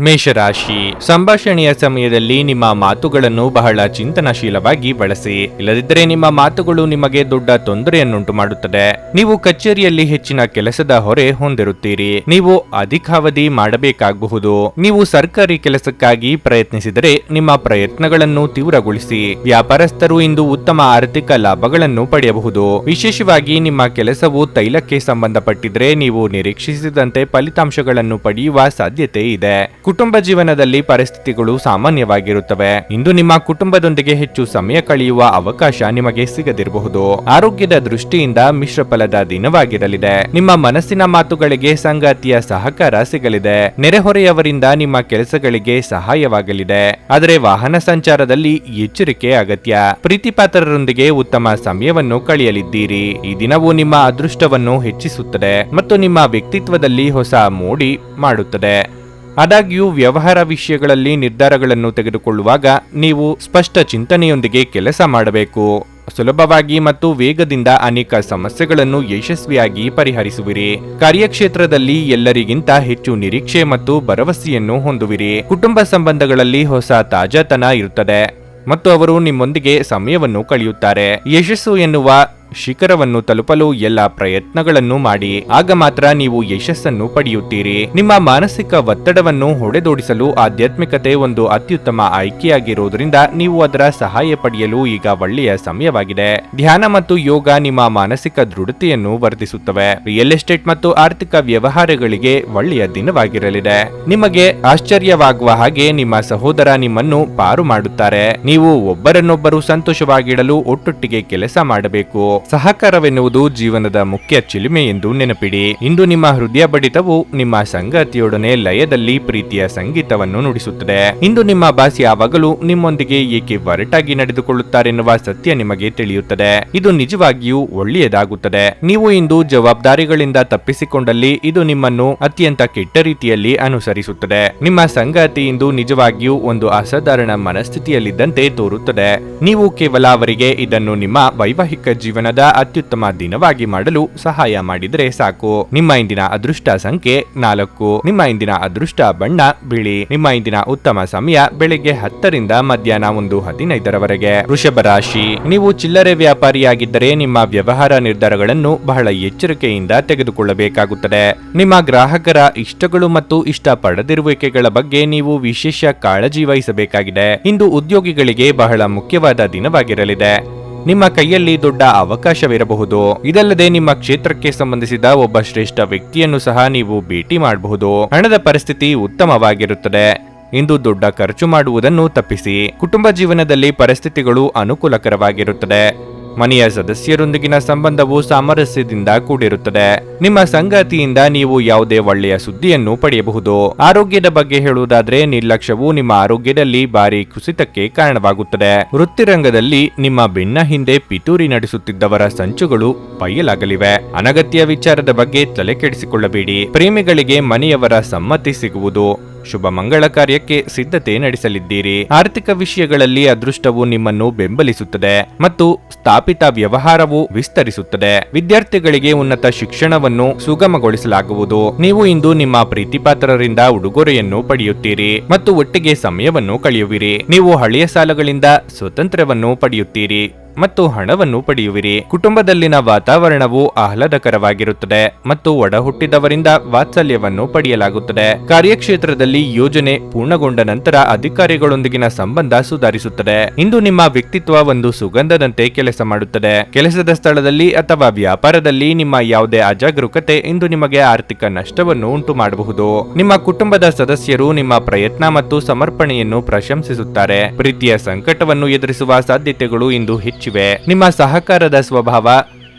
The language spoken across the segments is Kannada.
ಮೇಷರಾಶಿ, ಸಂಭಾಷಣೆಯ ಸಮಯದಲ್ಲಿ ನಿಮ್ಮ ಮಾತುಗಳನ್ನು ಬಹಳ ಚಿಂತನಶೀಲವಾಗಿ ಬಳಸಿ. ಇಲ್ಲದಿದ್ದರೆ ನಿಮ್ಮ ಮಾತುಗಳು ನಿಮಗೆ ದೊಡ್ಡ ತೊಂದರೆಯನ್ನುಂಟು ಮಾಡುತ್ತದೆ. ನೀವು ಕಚೇರಿಯಲ್ಲಿ ಹೆಚ್ಚಿನ ಕೆಲಸದ ಹೊರೆ ಹೊಂದಿರುತ್ತೀರಿ. ನೀವು ಅಧಿಕಾವಧಿ ಮಾಡಬೇಕಾಗಬಹುದು. ನೀವು ಸರ್ಕಾರಿ ಕೆಲಸಕ್ಕಾಗಿ ಪ್ರಯತ್ನಿಸಿದರೆ ನಿಮ್ಮ ಪ್ರಯತ್ನಗಳನ್ನು ತೀವ್ರಗೊಳಿಸಿ. ವ್ಯಾಪಾರಸ್ಥರು ಇಂದು ಉತ್ತಮ ಆರ್ಥಿಕ ಲಾಭಗಳನ್ನು ಪಡೆಯಬಹುದು. ವಿಶೇಷವಾಗಿ ನಿಮ್ಮ ಕೆಲಸವು ತೈಲಕ್ಕೆ ಸಂಬಂಧಪಟ್ಟಿದ್ರೆ ನೀವು ನಿರೀಕ್ಷಿಸಿದಂತೆ ಫಲಿತಾಂಶಗಳನ್ನು ಪಡೆಯುವ ಸಾಧ್ಯತೆ ಇದೆ. ಕುಟುಂಬ ಜೀವನದಲ್ಲಿ ಪರಿಸ್ಥಿತಿಗಳು ಸಾಮಾನ್ಯವಾಗಿರುತ್ತವೆ. ಇಂದು ನಿಮ್ಮ ಕುಟುಂಬದೊಂದಿಗೆ ಹೆಚ್ಚು ಸಮಯ ಕಳೆಯುವ ಅವಕಾಶ ನಿಮಗೆ ಸಿಗದಿರಬಹುದು. ಆರೋಗ್ಯದ ದೃಷ್ಟಿಯಿಂದ ಮಿಶ್ರ ಫಲದ ದಿನವಾಗಿರಲಿದೆ. ನಿಮ್ಮ ಮನಸ್ಸಿನ ಮಾತುಗಳಿಗೆ ಸಂಗಾತಿಯ ಸಹಕಾರ ಸಿಗಲಿದೆ. ನೆರೆಹೊರೆಯವರಿಂದ ನಿಮ್ಮ ಕೆಲಸಗಳಿಗೆ ಸಹಾಯವಾಗಲಿದೆ. ಆದರೆ ವಾಹನ ಸಂಚಾರದಲ್ಲಿ ಎಚ್ಚರಿಕೆ ಅಗತ್ಯ. ಪ್ರೀತಿಪಾತ್ರರೊಂದಿಗೆ ಉತ್ತಮ ಸಮಯವನ್ನು ಕಳೆಯಲಿದ್ದೀರಿ. ಈ ದಿನವು ನಿಮ್ಮ ಅದೃಷ್ಟವನ್ನು ಹೆಚ್ಚಿಸುತ್ತದೆ ಮತ್ತು ನಿಮ್ಮ ವ್ಯಕ್ತಿತ್ವದಲ್ಲಿ ಹೊಸ ಮೋಡಿ ಮಾಡುತ್ತದೆ. ಆದಾಗ್ಯೂ ವ್ಯವಹಾರ ವಿಷಯಗಳಲ್ಲಿ ನಿರ್ಧಾರಗಳನ್ನು ತೆಗೆದುಕೊಳ್ಳುವಾಗ ನೀವು ಸ್ಪಷ್ಟ ಚಿಂತನೆಯೊಂದಿಗೆ ಕೆಲಸ ಮಾಡಬೇಕು. ಸುಲಭವಾಗಿ ಮತ್ತು ವೇಗದಿಂದ ಅನೇಕ ಸಮಸ್ಯೆಗಳನ್ನು ಯಶಸ್ವಿಯಾಗಿ ಪರಿಹರಿಸುವಿರಿ. ಕಾರ್ಯಕ್ಷೇತ್ರದಲ್ಲಿ ಎಲ್ಲರಿಗಿಂತ ಹೆಚ್ಚು ನಿರೀಕ್ಷೆ ಮತ್ತು ಭರವಸೆಯನ್ನು ಹೊಂದುವಿರಿ. ಕುಟುಂಬ ಸಂಬಂಧಗಳಲ್ಲಿ ಹೊಸ ತಾಜಾತನ ಇರುತ್ತದೆ. ಮತ್ತು ಅವರು ನಿಮ್ಮೊಂದಿಗೆ ಸಮಯವನ್ನು ಕಳೆಯುತ್ತಾರೆ. ಯಶಸ್ಸು ಎನ್ನುವ ಶಿಖರವನ್ನು ತಲುಪಲು ಎಲ್ಲ ಪ್ರಯತ್ನಗಳನ್ನು ಮಾಡಿ. ಆಗ ಮಾತ್ರ ನೀವು ಯಶಸ್ಸನ್ನು ಪಡೆಯುತ್ತೀರಿ. ನಿಮ್ಮ ಮಾನಸಿಕ ಒತ್ತಡವನ್ನು ಹೊಡೆದೋಡಿಸಲು ಆಧ್ಯಾತ್ಮಿಕತೆ ಒಂದು ಅತ್ಯುತ್ತಮ ಆಯ್ಕೆಯಾಗಿರುವುದರಿಂದ ನೀವು ಅದರ ಸಹಾಯ ಪಡೆಯಲು ಈಗ ಒಳ್ಳೆಯ ಸಮಯವಾಗಿದೆ. ಧ್ಯಾನ ಮತ್ತು ಯೋಗ ನಿಮ್ಮ ಮಾನಸಿಕ ದೃಢತೆಯನ್ನು ವರ್ಧಿಸುತ್ತವೆ. ರಿಯಲ್ ಎಸ್ಟೇಟ್ ಮತ್ತು ಆರ್ಥಿಕ ವ್ಯವಹಾರಗಳಿಗೆ ಒಳ್ಳೆಯ ದಿನವಾಗಿರಲಿದೆ. ನಿಮಗೆ ಆಶ್ಚರ್ಯವಾಗುವ ಹಾಗೆ ನಿಮ್ಮ ಸಹೋದರ ನಿಮ್ಮನ್ನು ಪಾರು ಮಾಡುತ್ತಾರೆ. ನೀವು ಒಬ್ಬರನ್ನೊಬ್ಬರು ಸಂತೋಷವಾಗಿಡಲು ಒಟ್ಟೊಟ್ಟಿಗೆ ಕೆಲಸ ಮಾಡಬೇಕು. ಸಹಕಾರವೆನ್ನುವುದು ಜೀವನದ ಮುಖ್ಯ ಚಿಲುಮೆ ಎಂದು ನೆನಪಿಡಿ. ಇಂದು ನಿಮ್ಮ ಹೃದಯ ಬಡಿತವು ನಿಮ್ಮ ಸಂಗಾತಿಯೊಡನೆ ಲಯದಲ್ಲಿ ಪ್ರೀತಿಯ ಸಂಗೀತವನ್ನು ನುಡಿಸುತ್ತದೆ. ಇಂದು ನಿಮ್ಮ ಬಾಸ್ ಯಾವಾಗಲೂ ನಿಮ್ಮೊಂದಿಗೆ ಏಕೆ ಒರಟಾಗಿ ನಡೆದುಕೊಳ್ಳುತ್ತಾರೆನ್ನುವ ಸತ್ಯ ನಿಮಗೆ ತಿಳಿಯುತ್ತದೆ. ಇದು ನಿಜವಾಗಿಯೂ ಒಳ್ಳೆಯದಾಗುತ್ತದೆ. ನೀವು ಇಂದು ಜವಾಬ್ದಾರಿಗಳಿಂದ ತಪ್ಪಿಸಿಕೊಂಡಲ್ಲಿ ಇದು ನಿಮ್ಮನ್ನು ಅತ್ಯಂತ ಕೆಟ್ಟ ರೀತಿಯಲ್ಲಿ ಅನುಸರಿಸುತ್ತದೆ. ನಿಮ್ಮ ಸಂಗಾತಿ ಇಂದು ನಿಜವಾಗಿಯೂ ಒಂದು ಅಸಾಧಾರಣ ಮನಸ್ಥಿತಿಯಲ್ಲಿದ್ದಂತೆ ತೋರುತ್ತದೆ. ನೀವು ಕೇವಲ ಅವರಿಗೆ ಇದನ್ನು ನಿಮ್ಮ ವೈವಾಹಿಕ ಜೀವನದ ಅತ್ಯುತ್ತಮ ದಿನವಾಗಿ ಮಾಡಲು ಸಹಾಯ ಮಾಡಿದರೆ ಸಾಕು. ನಿಮ್ಮ ಇಂದಿನ ಅದೃಷ್ಟ ಸಂಖ್ಯೆ ನಾಲ್ಕು. ನಿಮ್ಮ ಇಂದಿನ ಅದೃಷ್ಟ ಬಣ್ಣ ಬಿಳಿ. ನಿಮ್ಮ ಇಂದಿನ ಉತ್ತಮ ಸಮಯ ಬೆಳಿಗ್ಗೆ ಹತ್ತರಿಂದ ಮಧ್ಯಾಹ್ನ ಒಂದು ಹದಿನೈದರವರೆಗೆ. ವೃಷಭ ರಾಶಿ. ನೀವು ಚಿಲ್ಲರೆ ವ್ಯಾಪಾರಿಯಾಗಿದ್ದರೆ ನಿಮ್ಮ ವ್ಯವಹಾರ ನಿರ್ಧಾರಗಳನ್ನು ಬಹಳ ಎಚ್ಚರಿಕೆಯಿಂದ ತೆಗೆದುಕೊಳ್ಳಬೇಕಾಗುತ್ತದೆ. ನಿಮ್ಮ ಗ್ರಾಹಕರ ಇಷ್ಟಗಳು ಮತ್ತು ಇಷ್ಟ ಪಡೆದಿರುವಿಕೆಗಳ ಬಗ್ಗೆ ನೀವು ವಿಶೇಷ ಕಾಳಜಿ ವಹಿಸಬೇಕಾಗಿದೆ. ಇಂದು ಉದ್ಯೋಗಿಗಳಿಗೆ ಬಹಳ ಮುಖ್ಯವಾದ ದಿನವಾಗಿರಲಿದೆ. ನಿಮ್ಮ ಕೈಯಲ್ಲಿ ದೊಡ್ಡ ಅವಕಾಶವಿರಬಹುದು. ಇದಲ್ಲದೆ ನಿಮ್ಮ ಕ್ಷೇತ್ರಕ್ಕೆ ಸಂಬಂಧಿಸಿದ ಒಬ್ಬ ಶ್ರೇಷ್ಠ ವ್ಯಕ್ತಿಯನ್ನು ಸಹ ನೀವು ಭೇಟಿ ಮಾಡಬಹುದು. ಹಣದ ಪರಿಸ್ಥಿತಿ ಉತ್ತಮವಾಗಿರುತ್ತದೆ. ಇಂದು ದೊಡ್ಡ ಖರ್ಚು ಮಾಡುವುದನ್ನು ತಪ್ಪಿಸಿ. ಕುಟುಂಬ ಜೀವನದಲ್ಲಿ ಪರಿಸ್ಥಿತಿಗಳು ಅನುಕೂಲಕರವಾಗಿರುತ್ತದೆ. ಮನೆಯ ಸದಸ್ಯರೊಂದಿಗಿನ ಸಂಬಂಧವು ಸಾಮರಸ್ಯದಿಂದ ಕೂಡಿರುತ್ತದೆ. ನಿಮ್ಮ ಸಂಗಾತಿಯಿಂದ ನೀವು ಯಾವುದೇ ಒಳ್ಳೆಯ ಸುದ್ದಿಯನ್ನು ಪಡೆಯಬಹುದು. ಆರೋಗ್ಯದ ಬಗ್ಗೆ ಹೇಳುವುದಾದ್ರೆ ನಿರ್ಲಕ್ಷ್ಯವು ನಿಮ್ಮ ಆರೋಗ್ಯದಲ್ಲಿ ಭಾರಿ ಕುಸಿತಕ್ಕೆ ಕಾರಣವಾಗುತ್ತದೆ. ವೃತ್ತಿರಂಗದಲ್ಲಿ ನಿಮ್ಮ ಬೆನ್ನ ಹಿಂದೆ ಪಿತೂರಿ ನಡೆಸುತ್ತಿದ್ದವರ ಸಂಚುಗಳು ಬಯಲಾಗಲಿವೆ. ಅನಗತ್ಯ ವಿಚಾರದ ಬಗ್ಗೆ ತಲೆ ಕೆಡಿಸಿಕೊಳ್ಳಬೇಡಿ ಪ್ರೇಮಿಗಳಿಗೆ ಮನೆಯವರ ಸಮ್ಮತಿ ಸಿಗುವುದು. ಶುಭ ಮಂಗಳ ಕಾರ್ಯಕ್ಕೆ ಸಿದ್ಧತೆ ನಡೆಸಲಿದ್ದೀರಿ. ಆರ್ಥಿಕ ವಿಷಯಗಳಲ್ಲಿ ಅದೃಷ್ಟವು ನಿಮ್ಮನ್ನು ಬೆಂಬಲಿಸುತ್ತದೆ ಮತ್ತು ಸ್ಥಾಪಿತ ವ್ಯವಹಾರವು ವಿಸ್ತರಿಸುತ್ತದೆ. ವಿದ್ಯಾರ್ಥಿಗಳಿಗೆ ಉನ್ನತ ಶಿಕ್ಷಣವನ್ನು ಸುಗಮಗೊಳಿಸಲಾಗುವುದು. ನೀವು ಇಂದು ನಿಮ್ಮ ಪ್ರೀತಿಪಾತ್ರರಿಂದ ಉಡುಗೊರೆಯನ್ನು ಪಡೆಯುತ್ತೀರಿ ಮತ್ತು ಒಟ್ಟಿಗೆ ಸಮಯವನ್ನು ಕಳೆಯುವಿರಿ. ನೀವು ಹಳೆಯ ಸಾಲಗಳಿಂದ ಸ್ವತಂತ್ರವನ್ನು ಪಡೆಯುತ್ತೀರಿ. ಮತ್ತು ಹಣವನ್ನು ಪಡೆಯುವಿರಿ. ಕುಟುಂಬದಲ್ಲಿನ ವಾತಾವರಣವು ಆಹ್ಲಾದಕರವಾಗಿರುತ್ತದೆ ಮತ್ತು ಒಡಹುಟ್ಟಿದವರಿಂದ ವಾತ್ಸಲ್ಯವನ್ನು ಪಡೆಯಲಾಗುತ್ತದೆ. ಕಾರ್ಯಕ್ಷೇತ್ರದಲ್ಲಿ ಯೋಜನೆ ಪೂರ್ಣಗೊಂಡ ನಂತರ ಅಧಿಕಾರಿಗಳೊಂದಿಗಿನ ಸಂಬಂಧ ಸುಧಾರಿಸುತ್ತದೆ. ಇಂದು ನಿಮ್ಮ ವ್ಯಕ್ತಿತ್ವ ಒಂದು ಸುಗಂಧದಂತೆ ಕೆಲಸ ಮಾಡುತ್ತದೆ. ಕೆಲಸದ ಸ್ಥಳದಲ್ಲಿ ಅಥವಾ ವ್ಯಾಪಾರದಲ್ಲಿ ನಿಮ್ಮ ಯಾವುದೇ ಅಜಾಗರೂಕತೆ ಇಂದು ನಿಮಗೆ ಆರ್ಥಿಕ ನಷ್ಟವನ್ನು ಉಂಟು ಮಾಡಬಹುದು ನಿಮ್ಮ ಕುಟುಂಬದ ಸದಸ್ಯರು ನಿಮ್ಮ ಪ್ರಯತ್ನ ಮತ್ತು ಸಮರ್ಪಣೆಯನ್ನು ಪ್ರಶಂಸಿಸುತ್ತಾರೆ. ಪ್ರೀತಿಯ ಸಂಕಟವನ್ನು ಎದುರಿಸುವ ಸಾಧ್ಯತೆಗಳು ಇಂದು ಹೆಚ್ಚಿವೆ ನಿಮ್ಮ ಸಹಕಾರದ ಸ್ವಭಾವ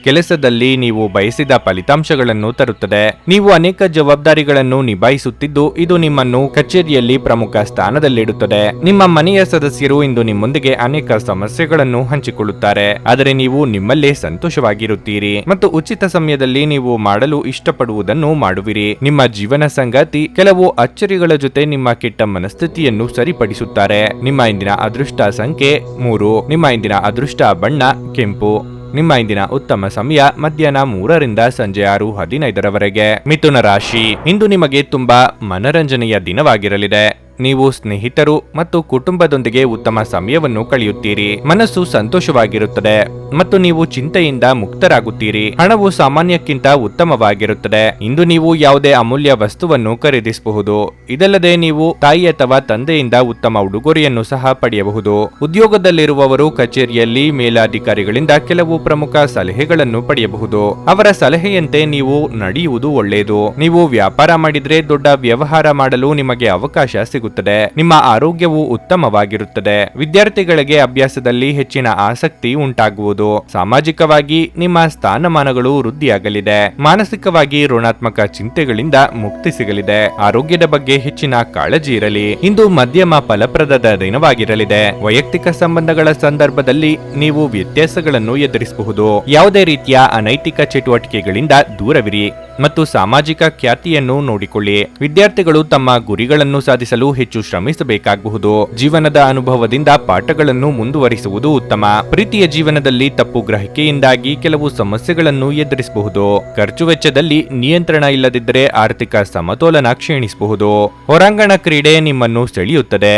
ಕೆಲಸದಲ್ಲಿ ನೀವು ಬಯಸಿದ ಫಲಿತಾಂಶಗಳನ್ನು ತರುತ್ತದೆ. ನೀವು ಅನೇಕ ಜವಾಬ್ದಾರಿಗಳನ್ನು ನಿಭಾಯಿಸುತ್ತಿದ್ದು, ಇದು ನಿಮ್ಮನ್ನು ಕಚೇರಿಯಲ್ಲಿ ಪ್ರಮುಖ ಸ್ಥಾನದಲ್ಲಿಡುತ್ತದೆ. ನಿಮ್ಮ ಮನೆಯ ಸದಸ್ಯರು ಇಂದು ನಿಮ್ಮೊಂದಿಗೆ ಅನೇಕ ಸಮಸ್ಯೆಗಳನ್ನು ಹಂಚಿಕೊಳ್ಳುತ್ತಾರೆ. ಆದರೆ ನೀವು ನಿಮ್ಮಲ್ಲೇ ಸಂತೋಷವಾಗಿರುತ್ತೀರಿ. ಮತ್ತು ಉಚಿತ ಸಮಯದಲ್ಲಿ ನೀವು ಮಾಡಲು ಇಷ್ಟಪಡುವುದನ್ನು ಮಾಡುವಿರಿ. ನಿಮ್ಮ ಜೀವನ ಸಂಗಾತಿ ಕೆಲವು ಅಚ್ಚರಿಗಳ ಜೊತೆ ನಿಮ್ಮ ಕೆಟ್ಟ ಮನಸ್ಥಿತಿಯನ್ನು ಸರಿಪಡಿಸುತ್ತಾರೆ. ನಿಮ್ಮ ಇಂದಿನ ಅದೃಷ್ಟ ಸಂಖ್ಯೆ ಮೂರು. ನಿಮ್ಮ ಇಂದಿನ ಅದೃಷ್ಟ ಬಣ್ಣ, ಕೆಂಪು. ನಿಮ್ಮ ಇಂದಿನ ಉತ್ತಮ ಸಮಯ ಮಧ್ಯಾಹ್ನ ಮೂರರಿಂದ ಸಂಜೆ ಆರು ಹದಿನೈದರವರೆಗೆ ಮಿಥುನ ರಾಶಿ. ಇಂದು ನಿಮಗೆ ತುಂಬಾ ಮನರಂಜನೆಯ ದಿನವಾಗಿರಲಿದೆ. ನೀವು ಸ್ನೇಹಿತರು ಮತ್ತು ಕುಟುಂಬದೊಂದಿಗೆ ಉತ್ತಮ ಸಮಯವನ್ನು ಕಳೆಯುತ್ತೀರಿ. ಮನಸ್ಸು ಸಂತೋಷವಾಗಿರುತ್ತದೆ ಮತ್ತು ನೀವು ಚಿಂತೆಯಿಂದ ಮುಕ್ತರಾಗುತ್ತೀರಿ. ಹಣವು ಸಾಮಾನ್ಯಕ್ಕಿಂತ ಉತ್ತಮವಾಗಿರುತ್ತದೆ. ಇಂದು ನೀವು ಯಾವುದೇ ಅಮೂಲ್ಯ ವಸ್ತುವನ್ನು ಖರೀದಿಸಬಹುದು. ಇದಲ್ಲದೆ ನೀವು ತಾಯಿ ಅಥವಾ ತಂದೆಯಿಂದ ಉತ್ತಮ ಉಡುಗೊರೆಯನ್ನು ಸಹ ಪಡೆಯಬಹುದು. ಉದ್ಯೋಗದಲ್ಲಿರುವವರು ಕಚೇರಿಯಲ್ಲಿ ಮೇಲಾಧಿಕಾರಿಗಳಿಂದ ಕೆಲವು ಪ್ರಮುಖ ಸಲಹೆಗಳನ್ನು ಪಡೆಯಬಹುದು. ಅವರ ಸಲಹೆಯಂತೆ ನೀವು ನಡೆಯುವುದು ಒಳ್ಳೆಯದು. ನೀವು ವ್ಯಾಪಾರ ಮಾಡಿದ್ರೆ ದೊಡ್ಡ ವ್ಯವಹಾರ ಮಾಡಲು ನಿಮಗೆ ಅವಕಾಶ ಸಿಗುತ್ತದೆ. ನಿಮ್ಮ ಆರೋಗ್ಯವು ಉತ್ತಮವಾಗಿರುತ್ತದೆ. ವಿದ್ಯಾರ್ಥಿಗಳಿಗೆ ಅಭ್ಯಾಸದಲ್ಲಿ ಹೆಚ್ಚಿನ ಆಸಕ್ತಿ ಉಂಟಾಗುವುದು. ಸಾಮಾಜಿಕವಾಗಿ ನಿಮ್ಮ ಸ್ಥಾನಮಾನಗಳು ವೃದ್ಧಿಯಾಗಲಿದೆ. ಮಾನಸಿಕವಾಗಿ ಋಣಾತ್ಮಕ ಚಿಂತೆಗಳಿಂದ ಮುಕ್ತಿ ಸಿಗಲಿದೆ. ಆರೋಗ್ಯದ ಬಗ್ಗೆ ಹೆಚ್ಚಿನ ಕಾಳಜಿ ಇರಲಿ. ಇಂದು ಮಧ್ಯಮ ಫಲಪ್ರದದ ದಿನವಾಗಿರಲಿದೆ. ವೈಯಕ್ತಿಕ ಸಂಬಂಧಗಳ ಸಂದರ್ಭದಲ್ಲಿ ನೀವು ವ್ಯತ್ಯಾಸಗಳನ್ನು ಎದುರಿಸಬಹುದು. ಯಾವುದೇ ರೀತಿಯ ಅನೈತಿಕ ಚಟುವಟಿಕೆಗಳಿಂದ ದೂರವಿರಿ. ಮತ್ತು ಸಾಮಾಜಿಕ ಖ್ಯಾತಿಯನ್ನು ನೋಡಿಕೊಳ್ಳಿ. ವಿದ್ಯಾರ್ಥಿಗಳು ತಮ್ಮ ಗುರಿಗಳನ್ನು ಸಾಧಿಸಲು ಹೆಚ್ಚು ಶ್ರಮಿಸಬೇಕಾಗಬಹುದು ಜೀವನದ ಅನುಭವದಿಂದ ಪಾಠಗಳನ್ನು ಮುಂದುವರಿಸುವುದು ಉತ್ತಮ. ಪ್ರೀತಿಯ ಜೀವನದಲ್ಲಿ ತಪ್ಪು ಗ್ರಹಿಕೆಯಿಂದಾಗಿ ಕೆಲವು ಸಮಸ್ಯೆಗಳನ್ನು ಎದುರಿಸಬಹುದು. ಖರ್ಚು ವೆಚ್ಚದಲ್ಲಿ ನಿಯಂತ್ರಣ ಇಲ್ಲದಿದ್ದರೆ ಆರ್ಥಿಕ ಸಮತೋಲನ ಕ್ಷೀಣಿಸಬಹುದು. ಹೊರಾಂಗಣ ಕ್ರೀಡೆ ನಿಮ್ಮನ್ನು ಸೆಳೆಯುತ್ತದೆ.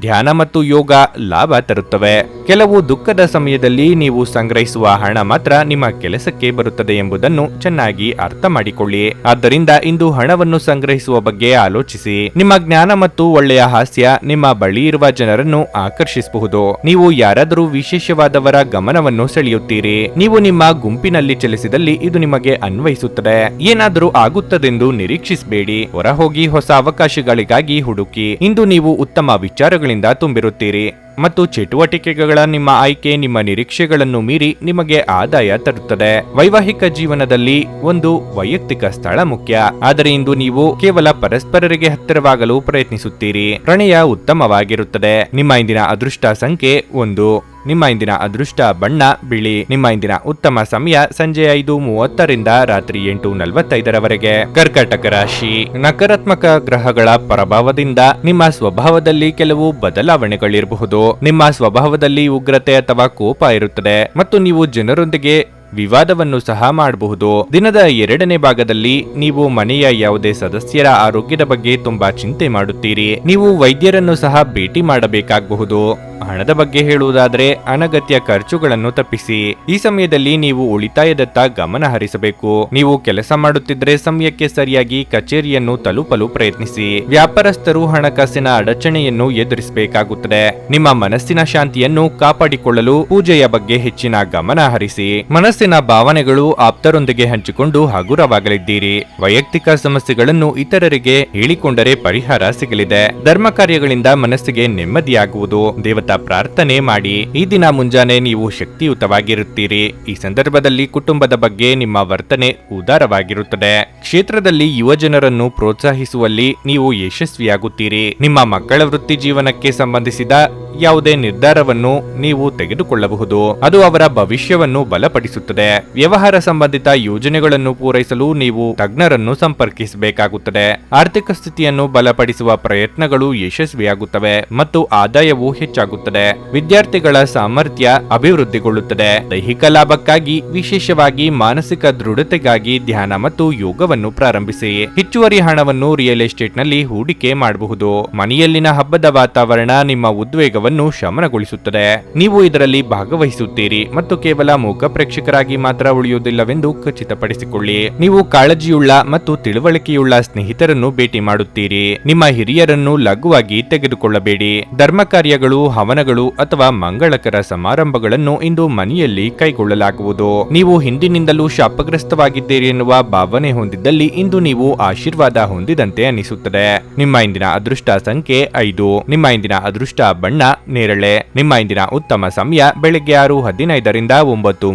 ಧ್ಯಾನ ಮತ್ತು ಯೋಗ ಲಾಭ ತರುತ್ತವೆ. ಕೆಲವು ದುಃಖದ ಸಮಯದಲ್ಲಿ ನೀವು ಸಂಗ್ರಹಿಸುವ ಹಣ ಮಾತ್ರ ನಿಮ್ಮ ಕೆಲಸಕ್ಕೆ ಬರುತ್ತದೆ ಎಂಬುದನ್ನು ಚೆನ್ನಾಗಿ ಅರ್ಥ ಮಾಡಿಕೊಳ್ಳಿ ಆದ್ದರಿಂದ ಇಂದು ಹಣವನ್ನು ಸಂಗ್ರಹಿಸುವ ಬಗ್ಗೆ ಆಲೋಚಿಸಿ. ನಿಮ್ಮ ಜ್ಞಾನ ಮತ್ತು ಒಳ್ಳೆಯ ಹಾಸ್ಯ ನಿಮ್ಮ ಬಳಿ ಇರುವ ಜನರನ್ನು ಆಕರ್ಷಿಸಬಹುದು. ನೀವು ಯಾರಾದರೂ ವಿಶೇಷವಾದವರ ಗಮನವನ್ನು ಸೆಳೆಯುತ್ತೀರಿ. ನೀವು ನಿಮ್ಮ ಗುಂಪಿನಲ್ಲಿ ಚಲಿಸಿದಲ್ಲಿ ಇದು ನಿಮಗೆ ಅನ್ವಯಿಸುತ್ತದೆ. ಏನಾದರೂ ಆಗುತ್ತದೆಂದು ನಿರೀಕ್ಷಿಸಬೇಡಿ. ಹೊರಹೋಗಿ ಹೊಸ ಅವಕಾಶಗಳಿಗಾಗಿ ಹುಡುಕಿ. ಇಂದು ನೀವು ಉತ್ತಮ ವಿಚಾರಗಳಿಂದ ತುಂಬಿರುತ್ತೀರಿ. ಮತ್ತು ಚಟುವಟಿಕೆಗಳ ನಿಮ್ಮ ಆಯ್ಕೆ, ನಿಮ್ಮ ನಿರೀಕ್ಷೆಗಳನ್ನು ಮೀರಿ ನಿಮಗೆ ಆದಾಯ ತರುತ್ತದೆ. ವೈವಾಹಿಕ ಜೀವನದಲ್ಲಿ ಒಂದು ವೈಯಕ್ತಿಕ ಸ್ಥಳ ಮುಖ್ಯ. ಆದರೆ ಇಂದು ನೀವು ಕೇವಲ ಪರಸ್ಪರರಿಗೆ ಹತ್ತಿರವಾಗಲು ಪ್ರಯತ್ನಿಸುತ್ತೀರಿ. ಪ್ರಣಯ ಉತ್ತಮವಾಗಿರುತ್ತದೆ. ನಿಮ್ಮ ಇಂದಿನ ಅದೃಷ್ಟ ಸಂಖ್ಯೆ ಒಂದು. ನಿಮ್ಮ ಇಂದಿನ ಅದೃಷ್ಟ ಬಣ್ಣ, ಬಿಳಿ. ನಿಮ್ಮ ಇಂದಿನ ಉತ್ತಮ ಸಮಯ ಸಂಜೆ ಐದು ಮೂವತ್ತರಿಂದ ರಾತ್ರಿ ಎಂಟು ನಲವತ್ತೈದರವರೆಗೆ. ಕರ್ಕಟಕ ರಾಶಿ. ನಕಾರಾತ್ಮಕ ಗ್ರಹಗಳ ಪ್ರಭಾವದಿಂದ ನಿಮ್ಮ ಸ್ವಭಾವದಲ್ಲಿ ಕೆಲವು ಬದಲಾವಣೆಗಳಿರಬಹುದು. ನಿಮ್ಮ ಸ್ವಭಾವದಲ್ಲಿ ಉಗ್ರತೆ ಅಥವಾ ಕೋಪ ಇರುತ್ತದೆ. ಮತ್ತು ನೀವು ಜನರೊಂದಿಗೆ ವಿವಾದವನ್ನು ಸಹ ಮಾಡಬಹುದು. ದಿನದ ಎರಡನೇ ಭಾಗದಲ್ಲಿ ನೀವು ಮನೆಯ ಯಾವುದೇ ಸದಸ್ಯರ ಆರೋಗ್ಯದ ಬಗ್ಗೆ ತುಂಬಾ ಚಿಂತೆ ಮಾಡುತ್ತೀರಿ. ನೀವು ವೈದ್ಯರನ್ನು ಸಹ ಭೇಟಿ ಮಾಡಬೇಕಾಗಬಹುದು. ಹಣದ ಬಗ್ಗೆ ಹೇಳುವುದಾದರೆ ಅನಗತ್ಯ ಖರ್ಚುಗಳನ್ನು ತಪ್ಪಿಸಿ. ಈ ಸಮಯದಲ್ಲಿ ನೀವು ಉಳಿತಾಯದತ್ತ ಗಮನ ಹರಿಸಬೇಕು. ನೀವು ಕೆಲಸ ಮಾಡುತ್ತಿದ್ರೆ ಸಮಯಕ್ಕೆ ಸರಿಯಾಗಿ ಕಚೇರಿಯನ್ನು ತಲುಪಲು ಪ್ರಯತ್ನಿಸಿ. ವ್ಯಾಪಾರಸ್ಥರು ಹಣಕಾಸಿನ ಅಡಚಣೆಯನ್ನು ಎದುರಿಸಬೇಕಾಗುತ್ತದೆ. ನಿಮ್ಮ ಮನಸ್ಸಿನ ಶಾಂತಿಯನ್ನು ಕಾಪಾಡಿಕೊಳ್ಳಲು ಪೂಜೆಯ ಬಗ್ಗೆ ಹೆಚ್ಚಿನ ಗಮನ ಹರಿಸಿ. ಮನಸ್ಸಿನ ಭಾವನೆಗಳು ಆಪ್ತರೊಂದಿಗೆ ಹಂಚಿಕೊಂಡು ಹಗುರವಾಗಲಿದ್ದೀರಿ ವೈಯಕ್ತಿಕ ಸಮಸ್ಯೆಗಳನ್ನು ಇತರರಿಗೆ ಹೇಳಿಕೊಂಡರೆ ಪರಿಹಾರ ಸಿಗಲಿದೆ. ಧರ್ಮ ಕಾರ್ಯಗಳಿಂದ ಮನಸ್ಸಿಗೆ ನೆಮ್ಮದಿಯಾಗುವುದು. ದೇವತಾ ಪ್ರಾರ್ಥನೆ ಮಾಡಿ. ಈ ದಿನ ಮುಂಜಾನೆ ನೀವು ಶಕ್ತಿಯುತವಾಗಿರುತ್ತೀರಿ. ಈ ಸಂದರ್ಭದಲ್ಲಿ ಕುಟುಂಬದ ಬಗ್ಗೆ ನಿಮ್ಮ ವರ್ತನೆ ಉದಾರವಾಗಿರುತ್ತದೆ. ಕ್ಷೇತ್ರದಲ್ಲಿ ಯುವ ಜನರನ್ನು ಪ್ರೋತ್ಸಾಹಿಸುವಲ್ಲಿ ನೀವು ಯಶಸ್ವಿಯಾಗುತ್ತೀರಿ. ನಿಮ್ಮ ಮಕ್ಕಳ ವೃತ್ತಿ ಜೀವನಕ್ಕೆ ಸಂಬಂಧಿಸಿದ ಯಾವುದೇ ನಿರ್ಧಾರವನ್ನು ನೀವು ತೆಗೆದುಕೊಳ್ಳಬಹುದು. ಅದು ಅವರ ಭವಿಷ್ಯವನ್ನು ಬಲಪಡಿಸುತ್ತದೆ. ವ್ಯವಹಾರ ಸಂಬಂಧಿತ ಯೋಜನೆಗಳನ್ನು ಪೂರೈಸಲು ನೀವು ತಜ್ಞರನ್ನು ಸಂಪರ್ಕಿಸಬೇಕಾಗುತ್ತದೆ. ಆರ್ಥಿಕ ಸ್ಥಿತಿಯನ್ನು ಬಲಪಡಿಸುವ ಪ್ರಯತ್ನಗಳು ಯಶಸ್ವಿಯಾಗುತ್ತವೆ ಮತ್ತು ಆದಾಯವು ಹೆಚ್ಚಾಗುತ್ತದೆ. ವಿದ್ಯಾರ್ಥಿಗಳ ಸಾಮರ್ಥ್ಯ ಅಭಿವೃದ್ಧಿಗೊಳ್ಳುತ್ತದೆ. ದೈಹಿಕ ಲಾಭಕ್ಕಾಗಿ, ವಿಶೇಷವಾಗಿ ಮಾನಸಿಕ ದೃಢತೆಗಾಗಿ ಧ್ಯಾನ ಮತ್ತು ಯೋಗವನ್ನು ಪ್ರಾರಂಭಿಸಿ. ಹೆಚ್ಚುವರಿ ಹಣವನ್ನು ರಿಯಲ್ ಎಸ್ಟೇಟ್ನಲ್ಲಿ ಹೂಡಿಕೆ ಮಾಡಬಹುದು. ಮನೆಯಲ್ಲಿನ ಹಬ್ಬದ ವಾತಾವರಣ ನಿಮ್ಮ ಉದ್ವೇಗವನ್ನು ಶಮನಗೊಳಿಸುತ್ತದೆ. ನೀವು ಇದರಲ್ಲಿ ಭಾಗವಹಿಸುತ್ತೀರಿ ಮತ್ತು ಕೇವಲ ಮೂಕ ಪ್ರೇಕ್ಷಕರಾಗಿ ಮಾತ್ರ ಉಳಿಯುವುದಿಲ್ಲವೆಂದು ಖಚಿತಪಡಿಸಿಕೊಳ್ಳಿ. ನೀವು ಕಾಳಜಿಯುಳ್ಳ ಮತ್ತು ತಿಳುವಳಿಕೆಯುಳ್ಳ ಸ್ನೇಹಿತರನ್ನು ಭೇಟಿ ಮಾಡುತ್ತೀರಿ. ನಿಮ್ಮ ಹಿರಿಯರನ್ನು ಲಘುವಾಗಿ ತೆಗೆದುಕೊಳ್ಳಬೇಡಿ. ಧರ್ಮ ಕಾರ್ಯಗಳು, ಹವನಗಳು ಅಥವಾ ಮಂಗಳಕರ ಸಮಾರಂಭಗಳನ್ನು ಇಂದು ಮನೆಯಲ್ಲಿ ಕೈಗೊಳ್ಳಲಾಗುವುದು. ನೀವು ಹಿಂದಿನಿಂದಲೂ ಶಾಪಗ್ರಸ್ತವಾಗಿದ್ದೀರಿ ಎನ್ನುವ ಭಾವನೆ ಹೊಂದಿದ್ದಲ್ಲಿ ಇಂದು ನೀವು ಆಶೀರ್ವಾದ ಹೊಂದಿದಂತೆ ಅನಿಸುತ್ತದೆ. ನಿಮ್ಮ ಇಂದಿನ ಅದೃಷ್ಟ ಸಂಖ್ಯೆ ಐದು. ನಿಮ್ಮ ಇಂದಿನ ಅದೃಷ್ಟ ಬಣ್ಣ ನೇರಳೆ. ನಿಮ್ಮ ಇಂದಿನ ಉತ್ತಮ ಸಮಯ ಬೆಳಿಗ್ಗೆ ಆರು ಹದಿನೈದರಿಂದ ಒಂಬತ್ತು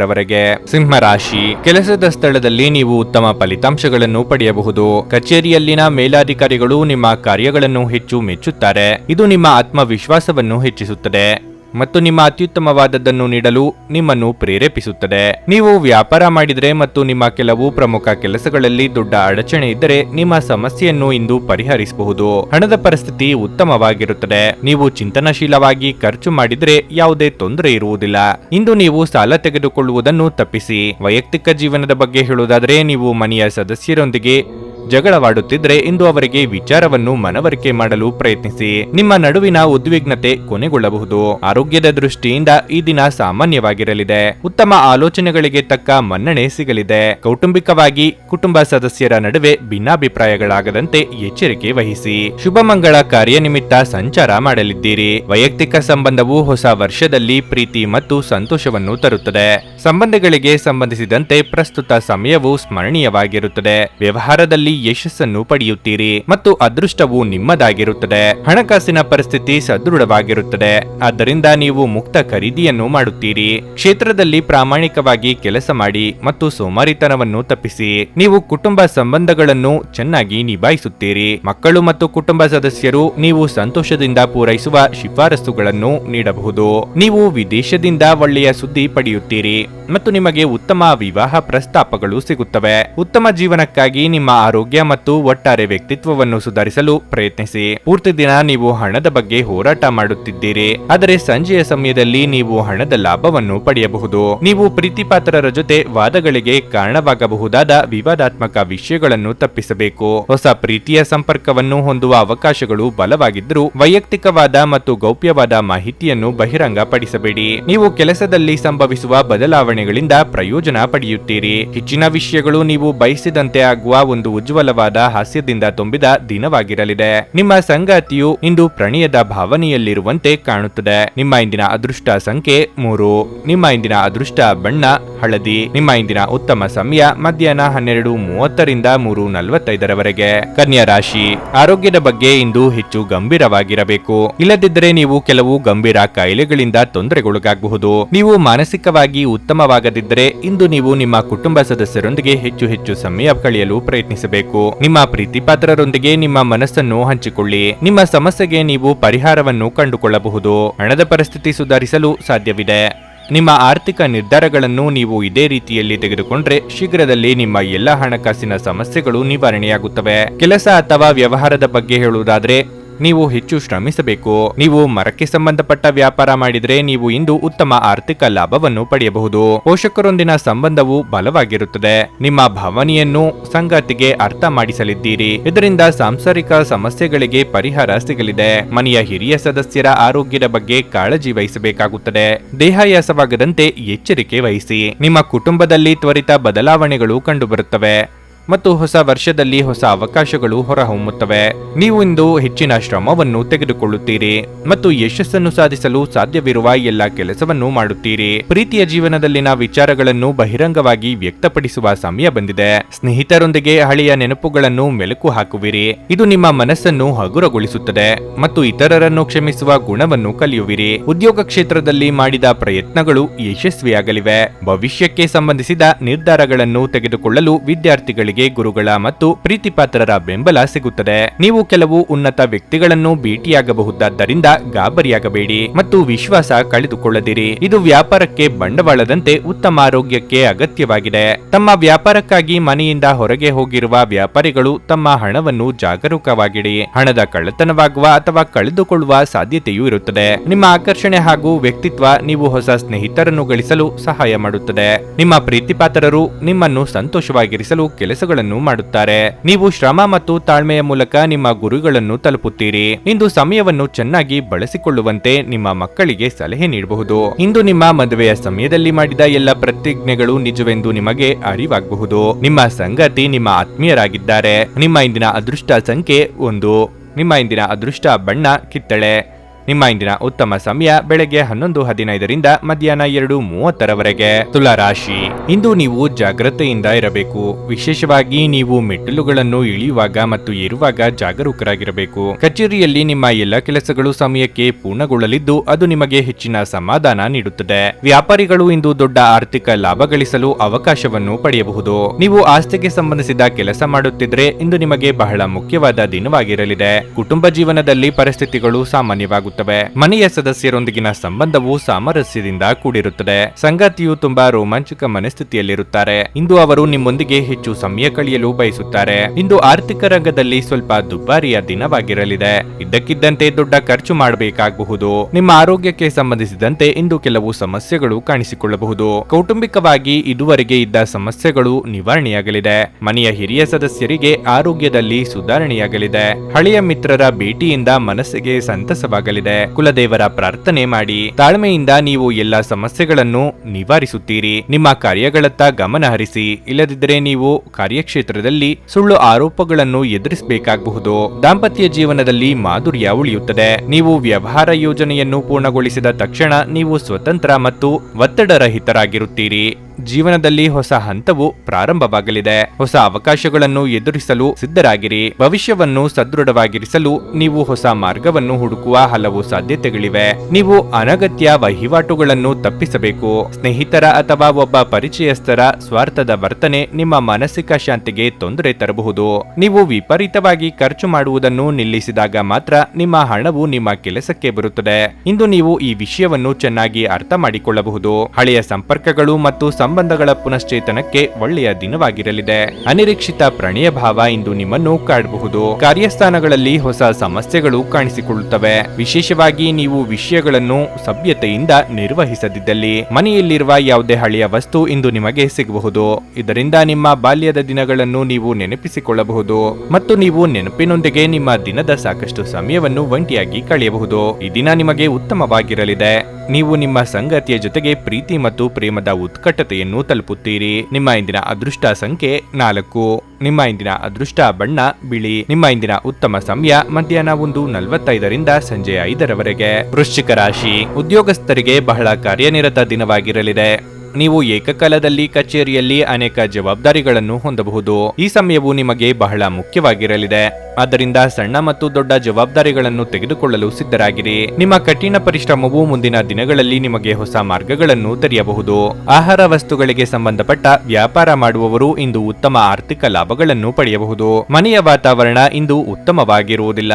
ಮೂವತ್ತರವರೆಗೆ ಸಿಂಹರಾಶಿ. ಕೆಲಸದ ಸ್ಥಳದಲ್ಲಿ ನೀವು ಉತ್ತಮ ಫಲಿತಾಂಶಗಳನ್ನು ಪಡೆಯಬಹುದು. ಕಚೇರಿಯಲ್ಲಿನ ಮೇಲಾಧಿಕಾರಿಗಳು ನಿಮ್ಮ ಕಾರ್ಯಗಳನ್ನು ಹೆಚ್ಚು ಮೆಚ್ಚುತ್ತಾರೆ. ಇದು ನಿಮ್ಮ ಆತ್ಮವಿಶ್ವಾಸವನ್ನು ಹೆಚ್ಚಿಸುತ್ತದೆ. ಮತ್ತು ನಿಮ್ಮ ಅತ್ಯುತ್ತಮವಾದದ್ದನ್ನು ನೀಡಲು ನಿಮ್ಮನ್ನು ಪ್ರೇರೇಪಿಸುತ್ತದೆ. ನೀವು ವ್ಯಾಪಾರ ಮಾಡಿದರೆ ಮತ್ತು ನಿಮ್ಮ ಕೆಲವು ಪ್ರಮುಖ ಕೆಲಸಗಳಲ್ಲಿ ದೊಡ್ಡ ಅಡಚಣೆ ಇದ್ದರೆ ನಿಮ್ಮ ಸಮಸ್ಯೆಯನ್ನು ಇಂದು ಪರಿಹರಿಸಬಹುದು. ಹಣದ ಪರಿಸ್ಥಿತಿ ಉತ್ತಮವಾಗಿರುತ್ತದೆ. ನೀವು ಚಿಂತನಶೀಲವಾಗಿ ಖರ್ಚು ಮಾಡಿದರೆ ಯಾವುದೇ ತೊಂದರೆ ಇರುವುದಿಲ್ಲ. ಇಂದು ನೀವು ಸಾಲ ತೆಗೆದುಕೊಳ್ಳುವುದನ್ನು ತಪ್ಪಿಸಿ. ವೈಯಕ್ತಿಕ ಜೀವನದ ಬಗ್ಗೆ ಹೇಳುವುದಾದರೆ, ನೀವು ಮನೆಯ ಸದಸ್ಯರೊಂದಿಗೆ ಜಗಳವಾಡುತ್ತಿದ್ರೆ ಇಂದು ಅವರಿಗೆ ವಿಚಾರವನ್ನು ಮನವರಿಕೆ ಮಾಡಲು ಪ್ರಯತ್ನಿಸಿ. ನಿಮ್ಮ ನಡುವಿನ ಉದ್ವಿಗ್ನತೆ ಕೊನೆಗೊಳ್ಳಬಹುದು. ಆರೋಗ್ಯದ ದೃಷ್ಟಿಯಿಂದ ಈ ದಿನ ಸಾಮಾನ್ಯವಾಗಿರಲಿದೆ. ಉತ್ತಮ ಆಲೋಚನೆಗಳಿಗೆ ತಕ್ಕ ಮನ್ನಣೆ ಸಿಗಲಿದೆ. ಕೌಟುಂಬಿಕವಾಗಿ ಕುಟುಂಬ ಸದಸ್ಯರ ನಡುವೆ ಭಿನ್ನಾಭಿಪ್ರಾಯಗಳಾಗದಂತೆ ಎಚ್ಚರಿಕೆ ವಹಿಸಿ. ಶುಭ ಮಂಗಳ ಕಾರ್ಯನಿಮಿತ್ತ ಸಂಚಾರ ಮಾಡಲಿದ್ದೀರಿ. ವೈಯಕ್ತಿಕ ಸಂಬಂಧವು ಹೊಸ ವರ್ಷದಲ್ಲಿ ಪ್ರೀತಿ ಮತ್ತು ಸಂತೋಷವನ್ನು ತರುತ್ತದೆ. ಸಂಬಂಧಗಳಿಗೆ ಸಂಬಂಧಿಸಿದಂತೆ ಪ್ರಸ್ತುತ ಸಮಯವು ಸ್ಮರಣೀಯವಾಗಿರುತ್ತದೆ. ವ್ಯವಹಾರದಲ್ಲಿ ಯಶಸ್ಸನ್ನು ಪಡೆಯುತ್ತೀರಿ ಮತ್ತು ಅದೃಷ್ಟವು ನಿಮ್ಮದಾಗಿರುತ್ತದೆ. ಹಣಕಾಸಿನ ಪರಿಸ್ಥಿತಿ ಸದೃಢವಾಗಿರುತ್ತದೆ. ಆದ್ದರಿಂದ ನೀವು ಮುಕ್ತ ಖರೀದಿಯನ್ನು ಮಾಡುತ್ತೀರಿ. ಕ್ಷೇತ್ರದಲ್ಲಿ ಪ್ರಾಮಾಣಿಕವಾಗಿ ಕೆಲಸ ಮಾಡಿ ಮತ್ತು ಸೋಮಾರಿತನವನ್ನು ತಪ್ಪಿಸಿ. ನೀವು ಕುಟುಂಬ ಸಂಬಂಧಗಳನ್ನು ಚೆನ್ನಾಗಿ ನಿಭಾಯಿಸುತ್ತೀರಿ. ಮಕ್ಕಳು ಮತ್ತು ಕುಟುಂಬ ಸದಸ್ಯರು ನೀವು ಸಂತೋಷದಿಂದ ಪೂರೈಸುವ ಶಿಫಾರಸುಗಳನ್ನು ನೀಡಬಹುದು. ನೀವು ವಿದೇಶದಿಂದ ಒಳ್ಳೆಯ ಸುದ್ದಿ ಪಡೆಯುತ್ತೀರಿ ಮತ್ತು ನಿಮಗೆ ಉತ್ತಮ ವಿವಾಹ ಪ್ರಸ್ತಾಪಗಳು ಸಿಗುತ್ತವೆ. ಉತ್ತಮ ಜೀವನಕ್ಕಾಗಿ ನಿಮ್ಮ ಆರೋಗ್ಯ ಮತ್ತು ಒಟ್ಟಾರೆ ವ್ಯಕ್ತಿತ್ವವನ್ನು ಸುಧಾರಿಸಲು ಪ್ರಯತ್ನಿಸಿ. ಪೂರ್ತಿ ದಿನ ನೀವು ಹಣದ ಬಗ್ಗೆ ಹೋರಾಟ ಮಾಡುತ್ತಿದ್ದೀರಿ. ಆದರೆ ಸಂಜೆಯ ಸಮಯದಲ್ಲಿ ನೀವು ಹಣದ ಲಾಭವನ್ನು ಪಡೆಯಬಹುದು. ನೀವು ಪ್ರೀತಿಪಾತ್ರರ ಜೊತೆ ವಾದಗಳಿಗೆ ಕಾರಣವಾಗಬಹುದಾದ ವಿವಾದಾತ್ಮಕ ವಿಷಯಗಳನ್ನು ತಪ್ಪಿಸಬೇಕು. ಹೊಸ ಪ್ರೀತಿಯ ಸಂಪರ್ಕವನ್ನು ಹೊಂದುವ ಅವಕಾಶಗಳು ಬಲವಾಗಿದ್ದರೂ ವೈಯಕ್ತಿಕವಾದ ಮತ್ತು ಗೌಪ್ಯವಾದ ಮಾಹಿತಿಯನ್ನು ಬಹಿರಂಗಪಡಿಸಬೇಡಿ. ನೀವು ಕೆಲಸದಲ್ಲಿ ಸಂಭವಿಸುವ ಬದಲಾವಣೆಗಳಿಂದ ಪ್ರಯೋಜನ ಪಡೆಯುತ್ತೀರಿ. ಹೆಚ್ಚಿನ ವಿಷಯಗಳು ನೀವು ಬಯಸಿದಂತೆ ಆಗುವ ಒಂದು ಉಜ್ವಲವಾದ ಹಾಸ್ಯದಿಂದ ತುಂಬಿದ ದಿನವಾಗಿರಲಿದೆ. ನಿಮ್ಮ ಸಂಗಾತಿಯು ಇಂದು ಪ್ರಣಯದ ಭಾವನೆಯಲ್ಲಿರುವಂತೆ ಕಾಣುತ್ತದೆ. ನಿಮ್ಮ ಇಂದಿನ ಅದೃಷ್ಟ ಸಂಖ್ಯೆ ಮೂರು. ನಿಮ್ಮ ಇಂದಿನ ಅದೃಷ್ಟ ಬಣ್ಣ, ಹಳದಿ. ನಿಮ್ಮ ಇಂದಿನ ಉತ್ತಮ ಸಮಯ ಮಧ್ಯಾಹ್ನ ಹನ್ನೆರಡು ಮೂವತ್ತರಿಂದ ಮೂರು ನಲವತ್ತೈದರವರೆಗೆ. ಕನ್ಯಾ ರಾಶಿ, ಆರೋಗ್ಯದ ಬಗ್ಗೆ ಇಂದು ಹೆಚ್ಚು ಗಂಭೀರವಾಗಿರಬೇಕು. ಇಲ್ಲದಿದ್ದರೆ ನೀವು ಕೆಲವು ಗಂಭೀರ ಕಾಯಿಲೆಗಳಿಂದ ತೊಂದರೆಗೊಳಗಾಗಬಹುದು. ನೀವು ಮಾನಸಿಕವಾಗಿ ಉತ್ತಮವಾಗದಿದ್ದರೆ ಇಂದು ನೀವು ನಿಮ್ಮ ಕುಟುಂಬ ಸದಸ್ಯರೊಂದಿಗೆ ಹೆಚ್ಚು ಹೆಚ್ಚು ಸಮಯ ಕಳೆಯಲು ಪ್ರಯತ್ನಿಸಬೇಕು. ನಿಮ್ಮ ಪ್ರೀತಿಪಾತ್ರರೊಂದಿಗೆ ನಿಮ್ಮ ಮನಸ್ಸನ್ನು ಹಂಚಿಕೊಳ್ಳಿ. ನಿಮ್ಮ ಸಮಸ್ಯೆಗೆ ನೀವು ಪರಿಹಾರವನ್ನು ಕಂಡುಕೊಳ್ಳಬಹುದು. ಹಣದ ಪರಿಸ್ಥಿತಿ ಸುಧಾರಿಸಲು ಸಾಧ್ಯವಿದೆ. ನಿಮ್ಮ ಆರ್ಥಿಕ ನಿರ್ಧಾರಗಳನ್ನು ನೀವು ಇದೇ ರೀತಿಯಲ್ಲಿ ತೆಗೆದುಕೊಂಡ್ರೆ ಶೀಘ್ರದಲ್ಲಿ ನಿಮ್ಮ ಎಲ್ಲ ಹಣಕಾಸಿನ ಸಮಸ್ಯೆಗಳು ನಿವಾರಣೆಯಾಗುತ್ತವೆ. ಕೆಲಸ ಅಥವಾ ವ್ಯವಹಾರದ ಬಗ್ಗೆ ಹೇಳುವುದಾದ್ರೆ ನೀವು ಹೆಚ್ಚು ಶ್ರಮಿಸಬೇಕು. ನೀವು ಮರಕ್ಕೆ ಸಂಬಂಧಪಟ್ಟ ವ್ಯಾಪಾರ ಮಾಡಿದರೆ ನೀವು ಇಂದು ಉತ್ತಮ ಆರ್ಥಿಕ ಲಾಭವನ್ನು ಪಡೆಯಬಹುದು. ಪೋಷಕರೊಂದಿನ ಸಂಬಂಧವು ಬಲವಾಗಿರುತ್ತದೆ. ನಿಮ್ಮ ಭಾವನೆಯನ್ನು ಸಂಗಾತಿಗೆ ಅರ್ಥ ಮಾಡಿಸಲಿದ್ದೀರಿ. ಇದರಿಂದ ಸಾಂಸಾರಿಕ ಸಮಸ್ಯೆಗಳಿಗೆ ಪರಿಹಾರ ಸಿಗಲಿದೆ. ಮನೆಯ ಹಿರಿಯ ಸದಸ್ಯರ ಆರೋಗ್ಯದ ಬಗ್ಗೆ ಕಾಳಜಿ ವಹಿಸಬೇಕಾಗುತ್ತದೆ. ದೇಹಾಯಾಸವಾಗದಂತೆ ಎಚ್ಚರಿಕೆ ವಹಿಸಿ. ನಿಮ್ಮ ಕುಟುಂಬದಲ್ಲಿ ತ್ವರಿತ ಬದಲಾವಣೆಗಳು ಕಂಡುಬರುತ್ತವೆ. ಮತ್ತು ಹೊಸ ವರ್ಷದಲ್ಲಿ ಹೊಸ ಅವಕಾಶಗಳು ಹೊರಹೊಮ್ಮುತ್ತವೆ. ನೀವು ಇಂದು ಹೆಚ್ಚಿನ ಶ್ರಮವನ್ನು ತೆಗೆದುಕೊಳ್ಳುತ್ತೀರಿ ಮತ್ತು ಯಶಸ್ಸನ್ನು ಸಾಧಿಸಲು ಸಾಧ್ಯವಿರುವ ಎಲ್ಲ ಕೆಲಸವನ್ನು ಮಾಡುತ್ತೀರಿ. ಪ್ರೀತಿಯ ಜೀವನದಲ್ಲಿನ ವಿಚಾರಗಳನ್ನು ಬಹಿರಂಗವಾಗಿ ವ್ಯಕ್ತಪಡಿಸುವ ಸಮಯ ಬಂದಿದೆ. ಸ್ನೇಹಿತರೊಂದಿಗೆ ಹಳೆಯ ನೆನಪುಗಳನ್ನು ಮೆಲುಕು ಹಾಕುವಿರಿ. ಇದು ನಿಮ್ಮ ಮನಸ್ಸನ್ನು ಹಗುರಗೊಳಿಸುತ್ತದೆ ಮತ್ತು ಇತರರನ್ನು ಕ್ಷಮಿಸುವ ಗುಣವನ್ನು ಕಲಿಯುವಿರಿ. ಉದ್ಯೋಗ ಕ್ಷೇತ್ರದಲ್ಲಿ ಮಾಡಿದ ಪ್ರಯತ್ನಗಳು ಯಶಸ್ವಿಯಾಗಲಿವೆ. ಭವಿಷ್ಯಕ್ಕೆ ಸಂಬಂಧಿಸಿದ ನಿರ್ಧಾರಗಳನ್ನು ತೆಗೆದುಕೊಳ್ಳಲು ವಿದ್ಯಾರ್ಥಿಗಳಿಗೆ ಗುರುಗಳ ಮತ್ತು ಪ್ರೀತಿಪಾತ್ರರ ಬೆಂಬಲ ಸಿಗುತ್ತದೆ. ನೀವು ಕೆಲವು ಉನ್ನತ ವ್ಯಕ್ತಿಗಳನ್ನು ಭೇಟಿಯಾಗಬಹುದಾದ್ದರಿಂದ ಗಾಬರಿಯಾಗಬೇಡಿ ಮತ್ತು ವಿಶ್ವಾಸ ಕಳೆದುಕೊಳ್ಳದಿರಿ. ಇದು ವ್ಯಾಪಾರಕ್ಕೆ ಬಂಡವಾಳದಂತೆ ಉತ್ತಮ ಆರೋಗ್ಯಕ್ಕೆ ಅಗತ್ಯವಾಗಿದೆ. ತಮ್ಮ ವ್ಯಾಪಾರಕ್ಕಾಗಿ ಮನೆಯಿಂದ ಹೊರಗೆ ಹೋಗಿರುವ ವ್ಯಾಪಾರಿಗಳು ತಮ್ಮ ಹಣವನ್ನು ಜಾಗರೂಕವಾಗಿಡಿ. ಹಣದ ಕಳ್ಳತನವಾಗುವ ಅಥವಾ ಕಳೆದುಕೊಳ್ಳುವ ಸಾಧ್ಯತೆಯೂ ಇರುತ್ತದೆ. ನಿಮ್ಮ ಆಕರ್ಷಣೆ ಹಾಗೂ ವ್ಯಕ್ತಿತ್ವ ನೀವು ಹೊಸ ಸ್ನೇಹಿತರನ್ನು ಗಳಿಸಲು ಸಹಾಯ ಮಾಡುತ್ತದೆ. ನಿಮ್ಮ ಪ್ರೀತಿಪಾತ್ರರು ನಿಮ್ಮನ್ನು ಸಂತೋಷವಾಗಿರಿಸಲು ಕೆಲಸಗಳನ್ನು ಮಾಡುತ್ತಾರೆ. ನೀವು ಶ್ರಮ ಮತ್ತು ತಾಳ್ಮೆಯ ಮೂಲಕ ನಿಮ್ಮ ಗುರುಗಳನ್ನು ತಲುಪುತ್ತೀರಿ. ಇಂದು ಸಮಯವನ್ನು ಚೆನ್ನಾಗಿ ಬಳಸಿಕೊಳ್ಳುವಂತೆ ನಿಮ್ಮ ಮಕ್ಕಳಿಗೆ ಸಲಹೆ ನೀಡಬಹುದು. ಇಂದು ನಿಮ್ಮ ಮದುವೆಯ ಸಮಯದಲ್ಲಿ ಮಾಡಿದ ಎಲ್ಲ ಪ್ರತಿಜ್ಞೆಗಳು ನಿಜವೆಂದು ನಿಮಗೆ ಅರಿವಾಗಬಹುದು. ನಿಮ್ಮ ಸಂಗತಿ ನಿಮ್ಮ ಆತ್ಮೀಯರಾಗಿದ್ದಾರೆ. ನಿಮ್ಮ ಇಂದಿನ ಅದೃಷ್ಟ ಸಂಖ್ಯೆ ಒಂದು. ನಿಮ್ಮ ಇಂದಿನ ಅದೃಷ್ಟ ಬಣ್ಣ ಕಿತ್ತಳೆ. ನಿಮ್ಮ ಇಂದಿನ ಉತ್ತಮ ಸಮಯ ಬೆಳಗ್ಗೆ ಹನ್ನೊಂದು ಹದಿನೈದರಿಂದ ಮಧ್ಯಾಹ್ನ ಎರಡು ಮೂವತ್ತರವರೆಗೆ. ತುಲಾರಾಶಿ ಇಂದು ನೀವು ಜಾಗ್ರತೆಯಿಂದ ಇರಬೇಕು. ವಿಶೇಷವಾಗಿ ನೀವು ಮೆಟ್ಟಿಲುಗಳನ್ನು ಇಳಿಯುವಾಗ ಮತ್ತು ಏರುವಾಗ ಜಾಗರೂಕರಾಗಿರಬೇಕು. ಕಚೇರಿಯಲ್ಲಿ ನಿಮ್ಮ ಎಲ್ಲ ಕೆಲಸಗಳು ಸಮಯಕ್ಕೆ ಪೂರ್ಣಗೊಳ್ಳಲಿದ್ದು ಅದು ನಿಮಗೆ ಹೆಚ್ಚಿನ ಸಮಾಧಾನ ನೀಡುತ್ತದೆ. ವ್ಯಾಪಾರಿಗಳು ಇಂದು ದೊಡ್ಡ ಆರ್ಥಿಕ ಲಾಭ ಗಳಿಸಲು ಅವಕಾಶವನ್ನು ಪಡೆಯಬಹುದು. ನೀವು ಆಸ್ತಿಗೆ ಸಂಬಂಧಿಸಿದ ಕೆಲಸ ಮಾಡುತ್ತಿದ್ರೆ ಇಂದು ನಿಮಗೆ ಬಹಳ ಮುಖ್ಯವಾದ ದಿನವಾಗಿರಲಿದೆ. ಕುಟುಂಬ ಜೀವನದಲ್ಲಿ ಪರಿಸ್ಥಿತಿಗಳು ಸಾಮಾನ್ಯವಾಗುತ್ತವೆ. ಮನೆಯ ಸದಸ್ಯರೊಂದಿಗಿನ ಸಂಬಂಧವು ಸಾಮರಸ್ಯದಿಂದ ಕೂಡಿರುತ್ತದೆ. ಸಂಗಾತಿಯು ತುಂಬಾ ರೋಮಾಂಚಕ ಮನಸ್ಥಿತಿಯಲ್ಲಿರುತ್ತಾರೆ. ಇಂದು ಅವರು ನಿಮ್ಮೊಂದಿಗೆ ಹೆಚ್ಚು ಸಮಯ ಕಳೆಯಲು ಬಯಸುತ್ತಾರೆ. ಇಂದು ಆರ್ಥಿಕ ರಂಗದಲ್ಲಿ ಸ್ವಲ್ಪ ದುಬಾರಿಯ ದಿನವಾಗಿರಲಿದೆ. ಇದ್ದಕ್ಕಿದ್ದಂತೆ ದೊಡ್ಡ ಖರ್ಚು ಮಾಡಬೇಕಾಗಬಹುದು ನಿಮ್ಮ ಆರೋಗ್ಯಕ್ಕೆ ಸಂಬಂಧಿಸಿದಂತೆ ಇಂದು ಕೆಲವು ಸಮಸ್ಯೆಗಳು ಕಾಣಿಸಿಕೊಳ್ಳಬಹುದು. ಕೌಟುಂಬಿಕವಾಗಿ ಇದುವರೆಗೆ ಇದ್ದ ಸಮಸ್ಯೆಗಳು ನಿವಾರಣೆಯಾಗಲಿದೆ. ಮನೆಯ ಹಿರಿಯ ಸದಸ್ಯರಿಗೆ ಆರೋಗ್ಯದಲ್ಲಿ ಸುಧಾರಣೆಯಾಗಲಿದೆ. ಹಳೆಯ ಮಿತ್ರರ ಭೇಟಿಯಿಂದ ಮನಸ್ಸಿಗೆ ಸಂತಸವಾಗಲಿದೆ. ಕುಲದೇವರ ಪ್ರಾರ್ಥನೆ ಮಾಡಿ. ತಾಳ್ಮೆಯಿಂದ ನೀವು ಎಲ್ಲ ಸಮಸ್ಯೆಗಳನ್ನು ನಿವಾರಿಸುತ್ತೀರಿ. ನಿಮ್ಮ ಕಾರ್ಯಗಳತ್ತ ಗಮನ ಹರಿಸಿ. ಇಲ್ಲದಿದ್ದರೆ ನೀವು ಕಾರ್ಯಕ್ಷೇತ್ರದಲ್ಲಿ ಸುಳ್ಳು ಆರೋಪಗಳನ್ನು ಎದುರಿಸಬೇಕಾಗಬಹುದು. ದಾಂಪತ್ಯ ಜೀವನದಲ್ಲಿ ಮಾಧುರ್ಯ ಉಳಿಯುತ್ತದೆ. ನೀವು ವ್ಯವಹಾರ ಯೋಜನೆಯನ್ನು ಪೂರ್ಣಗೊಳಿಸಿದ ತಕ್ಷಣ ನೀವು ಸ್ವತಂತ್ರ ಮತ್ತು ಒತ್ತಡರಹಿತರಾಗಿರುತ್ತೀರಿ. ಜೀವನದಲ್ಲಿ ಹೊಸ ಹಂತವು ಪ್ರಾರಂಭವಾಗಲಿದೆ. ಹೊಸ ಅವಕಾಶಗಳನ್ನು ಎದುರಿಸಲು ಸಿದ್ಧರಾಗಿರಿ. ಭವಿಷ್ಯವನ್ನು ಸದೃಢವಾಗಿರಿಸಲು ನೀವು ಹೊಸ ಮಾರ್ಗವನ್ನು ಹುಡುಕುವ ಹಲವು ಸಾಧ್ಯತೆಗಳಿವೆ. ನೀವು ಅನಗತ್ಯ ವಹಿವಾಟುಗಳನ್ನು ತಪ್ಪಿಸಬೇಕು. ಸ್ನೇಹಿತರ ಅಥವಾ ಒಬ್ಬ ಪರಿಚಯಸ್ಥರ ಸ್ವಾರ್ಥದ ವರ್ತನೆ ನಿಮ್ಮ ಮಾನಸಿಕ ಶಾಂತಿಗೆ ತೊಂದರೆ ತರಬಹುದು. ನೀವು ವಿಪರೀತವಾಗಿ ಖರ್ಚು ಮಾಡುವುದನ್ನು ನಿಲ್ಲಿಸಿದಾಗ ಮಾತ್ರ ನಿಮ್ಮ ಹಣವು ನಿಮ್ಮ ಕೆಲಸಕ್ಕೆ ಬರುತ್ತದೆ. ಇಂದು ನೀವು ಈ ವಿಷಯವನ್ನು ಚೆನ್ನಾಗಿ ಅರ್ಥ ಮಾಡಿಕೊಳ್ಳಬಹುದು. ಹಳೆಯ ಸಂಪರ್ಕಗಳು ಮತ್ತು ಸಂಬಂಧಗಳ ಪುನಶ್ಚೇತನಕ್ಕೆ ಒಳ್ಳೆಯ ದಿನವಾಗಿರಲಿದೆ. ಅನಿರೀಕ್ಷಿತ ಪ್ರಣಯ ಭಾವ ಇಂದು ನಿಮ್ಮನ್ನು ಕಾಡಬಹುದು. ಕಾರ್ಯಸ್ಥಾನಗಳಲ್ಲಿ ಹೊಸ ಸಮಸ್ಯೆಗಳು ಕಾಣಿಸಿಕೊಳ್ಳುತ್ತವೆ. ವಿಶೇಷವಾಗಿ ನೀವು ವಿಷಯಗಳನ್ನು ಸಭ್ಯತೆಯಿಂದ ನಿರ್ವಹಿಸದಿದ್ದಲ್ಲಿ ಮನೆಯಲ್ಲಿರುವ ಯಾವುದೇ ಹಳೆಯ ವಸ್ತು ಇಂದು ನಿಮಗೆ ಸಿಗಬಹುದು. ಇದರಿಂದ ನಿಮ್ಮ ಬಾಲ್ಯದ ದಿನಗಳನ್ನು ನೀವು ನೆನಪಿಸಿಕೊಳ್ಳಬಹುದು ಮತ್ತು ನೀವು ನೆನಪಿನೊಂದಿಗೆ ನಿಮ್ಮ ದಿನದ ಸಾಕಷ್ಟು ಸಮಯವನ್ನು ಒಂಟಿಯಾಗಿ ಕಳೆಯಬಹುದು. ಈ ದಿನ ನಿಮಗೆ ಉತ್ತಮವಾಗಿರಲಿದೆ. ನೀವು ನಿಮ್ಮ ಸಂಗತಿಯ ಜೊತೆಗೆ ಪ್ರೀತಿ ಮತ್ತು ಪ್ರೇಮದ ಉತ್ಕಟತೆಯನ್ನು ತಲುಪುತ್ತೀರಿ. ನಿಮ್ಮ ಇಂದಿನ ಅದೃಷ್ಟ ಸಂಖ್ಯೆ ನಾಲ್ಕು. ನಿಮ್ಮ ಇಂದಿನ ಅದೃಷ್ಟ ಬಣ್ಣ ಬಿಳಿ. ನಿಮ್ಮ ಇಂದಿನ ಉತ್ತಮ ಸಮಯ ಮಧ್ಯಾಹ್ನ ಒಂದು ನಲವತ್ತೈದರಿಂದ ಸಂಜೆ ಐದರವರೆಗೆ ವೃಶ್ಚಿಕ ರಾಶಿ. ಉದ್ಯೋಗಸ್ಥರಿಗೆ ಬಹಳ ಕಾರ್ಯನಿರತ ದಿನವಾಗಿರಲಿದೆ. ನೀವು ಏಕಕಾಲದಲ್ಲಿ ಕಚೇರಿಯಲ್ಲಿ ಅನೇಕ ಜವಾಬ್ದಾರಿಗಳನ್ನು ಹೊಂದಬಹುದು. ಈ ಸಮಯವು ನಿಮಗೆ ಬಹಳ ಮುಖ್ಯವಾಗಿರಲಿದೆ. ಆದ್ದರಿಂದ ಸಣ್ಣ ಮತ್ತು ದೊಡ್ಡ ಜವಾಬ್ದಾರಿಗಳನ್ನು ತೆಗೆದುಕೊಳ್ಳಲು ಸಿದ್ಧರಾಗಿರಿ. ನಿಮ್ಮ ಕಠಿಣ ಪರಿಶ್ರಮವು ಮುಂದಿನ ದಿನಗಳಲ್ಲಿ ನಿಮಗೆ ಹೊಸ ಮಾರ್ಗಗಳನ್ನು ತೆರೆಯಬಹುದು. ಆಹಾರ ವಸ್ತುಗಳಿಗೆ ಸಂಬಂಧಪಟ್ಟ ವ್ಯಾಪಾರ ಮಾಡುವವರು ಇಂದು ಉತ್ತಮ ಆರ್ಥಿಕ ಲಾಭಗಳನ್ನು ಪಡೆಯಬಹುದು. ಮನೆಯ ವಾತಾವರಣ ಇಂದು ಉತ್ತಮವಾಗಿರುವುದಿಲ್ಲ.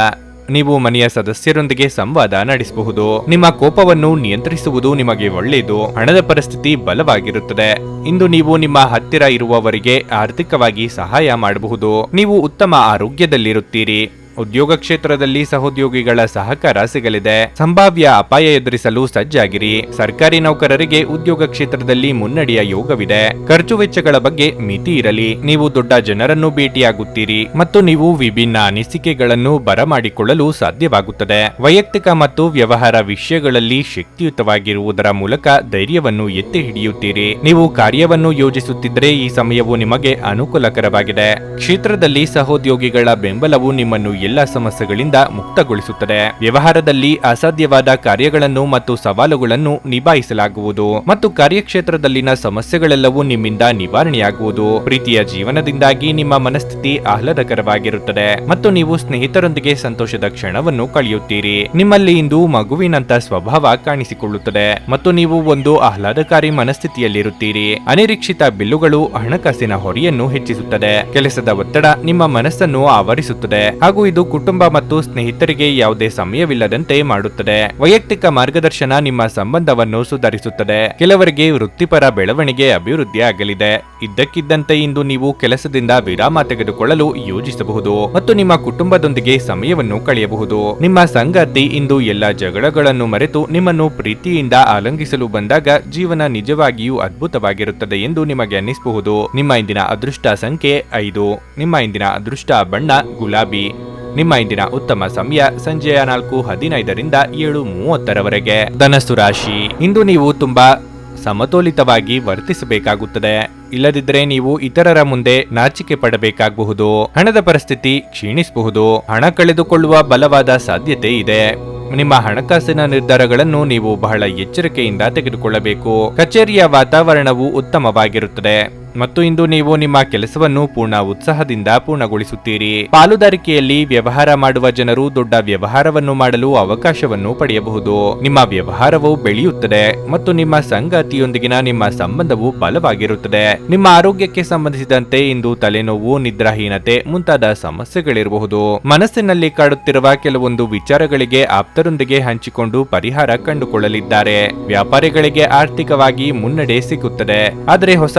ನೀವು ಮನೆಯ ಸದಸ್ಯರೊಂದಿಗೆ ಸಂವಾದ ನಡೆಸಬಹುದು. ನಿಮ್ಮ ಕೋಪವನ್ನು ನಿಯಂತ್ರಿಸುವುದು ನಿಮಗೆ ಒಳ್ಳೆಯದು. ಹಣದ ಪರಿಸ್ಥಿತಿ ಬಲವಾಗಿರುತ್ತದೆ. ಇಂದು ನೀವು ನಿಮ್ಮ ಹತ್ತಿರ ಇರುವವರಿಗೆ ಆರ್ಥಿಕವಾಗಿ ಸಹಾಯ ಮಾಡಬಹುದು. ನೀವು ಉತ್ತಮ ಆರೋಗ್ಯದಲ್ಲಿರುತ್ತೀರಿ. ಉದ್ಯೋಗ ಕ್ಷೇತ್ರದಲ್ಲಿ ಸಹೋದ್ಯೋಗಿಗಳ ಸಹಕಾರ ಸಿಗಲಿದೆ. ಸಂಭಾವ್ಯ ಅಪಾಯ ಎದುರಿಸಲು ಸಜ್ಜಾಗಿರಿ. ಸರ್ಕಾರಿ ನೌಕರರಿಗೆ ಉದ್ಯೋಗ ಕ್ಷೇತ್ರದಲ್ಲಿ ಮುನ್ನಡೆಯ ಯೋಗವಿದೆ. ಖರ್ಚು ವೆಚ್ಚಗಳ ಬಗ್ಗೆ ಮಿತಿ ಇರಲಿ. ನೀವು ದೊಡ್ಡ ಜನರನ್ನು ಭೇಟಿಯಾಗುತ್ತೀರಿ ಮತ್ತು ನೀವು ವಿಭಿನ್ನ ಅನಿಸಿಕೆಗಳನ್ನು ಬರಮಾಡಿಕೊಳ್ಳಲು ಸಾಧ್ಯವಾಗುತ್ತದೆ. ವೈಯಕ್ತಿಕ ಮತ್ತು ವ್ಯವಹಾರ ವಿಷಯಗಳಲ್ಲಿ ಶಕ್ತಿಯುತವಾಗಿರುವುದರ ಮೂಲಕ ಧೈರ್ಯವನ್ನು ಎತ್ತಿ ಹಿಡಿಯುತ್ತೀರಿ. ನೀವು ಕಾರ್ಯವನ್ನು ಯೋಜಿಸುತ್ತಿದ್ದರೆ ಈ ಸಮಯವು ನಿಮಗೆ ಅನುಕೂಲಕರವಾಗಿದೆ. ಕ್ಷೇತ್ರದಲ್ಲಿ ಸಹೋದ್ಯೋಗಿಗಳ ಬೆಂಬಲವು ನಿಮ್ಮನ್ನು ಎಲ್ಲ ಸಮಸ್ಯೆಗಳಿಂದ ಮುಕ್ತಗೊಳಿಸುತ್ತದೆ. ವ್ಯವಹಾರದಲ್ಲಿ ಅಸಾಧ್ಯವಾದ ಕಾರ್ಯಗಳನ್ನು ಮತ್ತು ಸವಾಲುಗಳನ್ನು ನಿಭಾಯಿಸಲಾಗುವುದು ಮತ್ತು ಕಾರ್ಯಕ್ಷೇತ್ರದಲ್ಲಿನ ಸಮಸ್ಯೆಗಳೆಲ್ಲವೂ ನಿಮ್ಮಿಂದ ನಿವಾರಣೆಯಾಗುವುದು. ಪ್ರೀತಿಯ ಜೀವನದಿಂದಾಗಿ ನಿಮ್ಮ ಮನಸ್ಥಿತಿ ಆಹ್ಲಾದಕರವಾಗಿರುತ್ತದೆ ಮತ್ತು ನೀವು ಸ್ನೇಹಿತರೊಂದಿಗೆ ಸಂತೋಷದ ಕ್ಷಣವನ್ನು ಕಳೆಯುತ್ತೀರಿ. ನಿಮ್ಮಲ್ಲಿ ಇಂದು ಮಗುವಿನಂತ ಸ್ವಭಾವ ಕಾಣಿಸಿಕೊಳ್ಳುತ್ತದೆ ಮತ್ತು ನೀವು ಒಂದು ಆಹ್ಲಾದಕಾರಿ ಮನಸ್ಥಿತಿಯಲ್ಲಿರುತ್ತೀರಿ. ಅನಿರೀಕ್ಷಿತ ಬಿಲ್ಲುಗಳು ಹಣಕಾಸಿನ ಹೊರೆಯನ್ನು ಹೆಚ್ಚಿಸುತ್ತದೆ. ಕೆಲಸದ ಒತ್ತಡ ನಿಮ್ಮ ಮನಸ್ಸನ್ನು ಆವರಿಸುತ್ತದೆ. ಹಾಗೂ ಇದು ಕುಟುಂಬ ಮತ್ತು ಸ್ನೇಹಿತರಿಗೆ ಯಾವುದೇ ಸಮಯವಿಲ್ಲದಂತೆ ಮಾಡುತ್ತದೆ. ವೈಯಕ್ತಿಕ ಮಾರ್ಗದರ್ಶನ ನಿಮ್ಮ ಸಂಬಂಧವನ್ನು ಸುಧಾರಿಸುತ್ತದೆ. ಕೆಲವರಿಗೆ ವೃತ್ತಿಪರ ಬೆಳವಣಿಗೆ ಅಭಿವೃದ್ಧಿ ಆಗಲಿದೆ. ಇದ್ದಕ್ಕಿದ್ದಂತೆ ಇಂದು ನೀವು ಕೆಲಸದಿಂದ ವಿರಾಮ ತೆಗೆದುಕೊಳ್ಳಲು ಯೋಜಿಸಬಹುದು ಮತ್ತು ನಿಮ್ಮ ಕುಟುಂಬದೊಂದಿಗೆ ಸಮಯವನ್ನು ಕಳೆಯಬಹುದು. ನಿಮ್ಮ ಸಂಗಾತಿ ಇಂದು ಎಲ್ಲ ಜಗಳಗಳನ್ನು ಮರೆತು ನಿಮ್ಮನ್ನು ಪ್ರೀತಿಯಿಂದ ಆಲಂಗಿಸಲು ಬಂದಾಗ ಜೀವನ ನಿಜವಾಗಿಯೂ ಅದ್ಭುತವಾಗಿರುತ್ತದೆ ಎಂದು ನಿಮಗೆ ಅನ್ನಿಸಬಹುದು. ನಿಮ್ಮ ಇಂದಿನ ಅದೃಷ್ಟ ಸಂಖ್ಯೆ ಐದು. ನಿಮ್ಮ ಇಂದಿನ ಅದೃಷ್ಟ ಬಣ್ಣ ಗುಲಾಬಿ. ನಿಮ್ಮ ಇಂದಿನ ಉತ್ತಮ ಸಮಯ ಸಂಜೆಯ ನಾಲ್ಕು ಹದಿನೈದರಿಂದ ಏಳು ಮೂವತ್ತರವರೆಗೆ. ಧನಸ್ಸು ರಾಶಿ, ಇಂದು ನೀವು ತುಂಬಾ ಸಮತೋಲಿತವಾಗಿ ವರ್ತಿಸಬೇಕಾಗುತ್ತದೆ. ಇಲ್ಲದಿದ್ದರೆ ನೀವು ಇತರರ ಮುಂದೆ ನಾಚಿಕೆ ಪಡಬೇಕಾಗಬಹುದು. ಹಣದ ಪರಿಸ್ಥಿತಿ ಕ್ಷೀಣಿಸಬಹುದು. ಹಣ ಕಳೆದುಕೊಳ್ಳುವ ಬಲವಾದ ಸಾಧ್ಯತೆ ಇದೆ. ನಿಮ್ಮ ಹಣಕಾಸಿನ ನಿರ್ಧಾರಗಳನ್ನು ನೀವು ಬಹಳ ಎಚ್ಚರಿಕೆಯಿಂದ ತೆಗೆದುಕೊಳ್ಳಬೇಕು. ಕಚೇರಿಯ ವಾತಾವರಣವು ಉತ್ತಮವಾಗಿರುತ್ತದೆ. ಮತ್ತು ಇಂದು ನೀವು ನಿಮ್ಮ ಕೆಲಸವನ್ನು ಪೂರ್ಣ ಉತ್ಸಾಹದಿಂದ ಪೂರ್ಣಗೊಳಿಸುತ್ತೀರಿ. ಪಾಲುದಾರಿಕೆಯಲ್ಲಿ ವ್ಯವಹಾರ ಮಾಡುವ ಜನರು ದೊಡ್ಡ ವ್ಯವಹಾರವನ್ನು ಮಾಡಲು ಅವಕಾಶವನ್ನು ಪಡೆಯಬಹುದು. ನಿಮ್ಮ ವ್ಯವಹಾರವು ಬೆಳೆಯುತ್ತದೆ ಮತ್ತು ನಿಮ್ಮ ಸಂಗಾತಿಯೊಂದಿಗಿನ ನಿಮ್ಮ ಸಂಬಂಧವು ಬಲವಾಗಿರುತ್ತದೆ. ನಿಮ್ಮ ಆರೋಗ್ಯಕ್ಕೆ ಸಂಬಂಧಿಸಿದಂತೆ ಇಂದು ತಲೆನೋವು, ನಿದ್ರಾಹೀನತೆ ಮುಂತಾದ ಸಮಸ್ಯೆಗಳಿರಬಹುದು. ಮನಸ್ಸಿನಲ್ಲಿ ಕಾಡುತ್ತಿರುವ ಕೆಲವೊಂದು ವಿಚಾರಗಳಿಗೆ ಆಪ್ತರೊಂದಿಗೆ ಹಂಚಿಕೊಂಡು ಪರಿಹಾರ ಕಂಡುಕೊಳ್ಳಲಿದ್ದಾರೆ. ವ್ಯಾಪಾರಿಗಳಿಗೆ ಆರ್ಥಿಕವಾಗಿ ಮುನ್ನಡೆ ಸಿಗುತ್ತದೆ. ಆದರೆ ಹೊಸ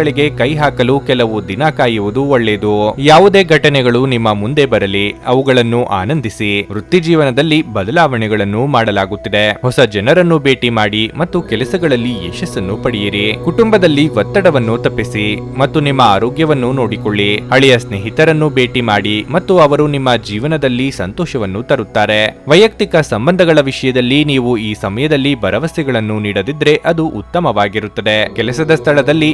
ವ್ಯವಹಾರಗಳಿಗೆ ಕೈ ಹಾಕಲು ಕೆಲವು ದಿನ ಕಾಯುವುದು ಒಳ್ಳೆಯದು. ಯಾವುದೇ ಘಟನೆಗಳು ನಿಮ್ಮ ಮುಂದೆ ಬರಲಿ, ಅವುಗಳನ್ನು ಆನಂದಿಸಿ. ವೃತ್ತಿ ಜೀವನದಲ್ಲಿ ಬದಲಾವಣೆಗಳನ್ನು ಮಾಡಲಾಗುತ್ತಿದೆ. ಹೊಸ ಜನರನ್ನು ಭೇಟಿ ಮಾಡಿ ಮತ್ತು ಕೆಲಸಗಳಲ್ಲಿ ಯಶಸ್ಸನ್ನು ಪಡೆಯಿರಿ. ಕುಟುಂಬದಲ್ಲಿ ಒತ್ತಡವನ್ನು ತಪ್ಪಿಸಿ ಮತ್ತು ನಿಮ್ಮ ಆರೋಗ್ಯವನ್ನು ನೋಡಿಕೊಳ್ಳಿ. ಹಳೆಯ ಸ್ನೇಹಿತರನ್ನು ಭೇಟಿ ಮಾಡಿ ಮತ್ತು ಅವರು ನಿಮ್ಮ ಜೀವನದಲ್ಲಿ ಸಂತೋಷವನ್ನು ತರುತ್ತಾರೆ. ವೈಯಕ್ತಿಕ ಸಂಬಂಧಗಳ ವಿಷಯದಲ್ಲಿ ನೀವು ಈ ಸಮಯದಲ್ಲಿ ಭರವಸೆಗಳನ್ನು ನೀಡದಿದ್ರೆ ಅದು ಉತ್ತಮವಾಗಿರುತ್ತದೆ. ಕೆಲಸದ ಸ್ಥಳದಲ್ಲಿ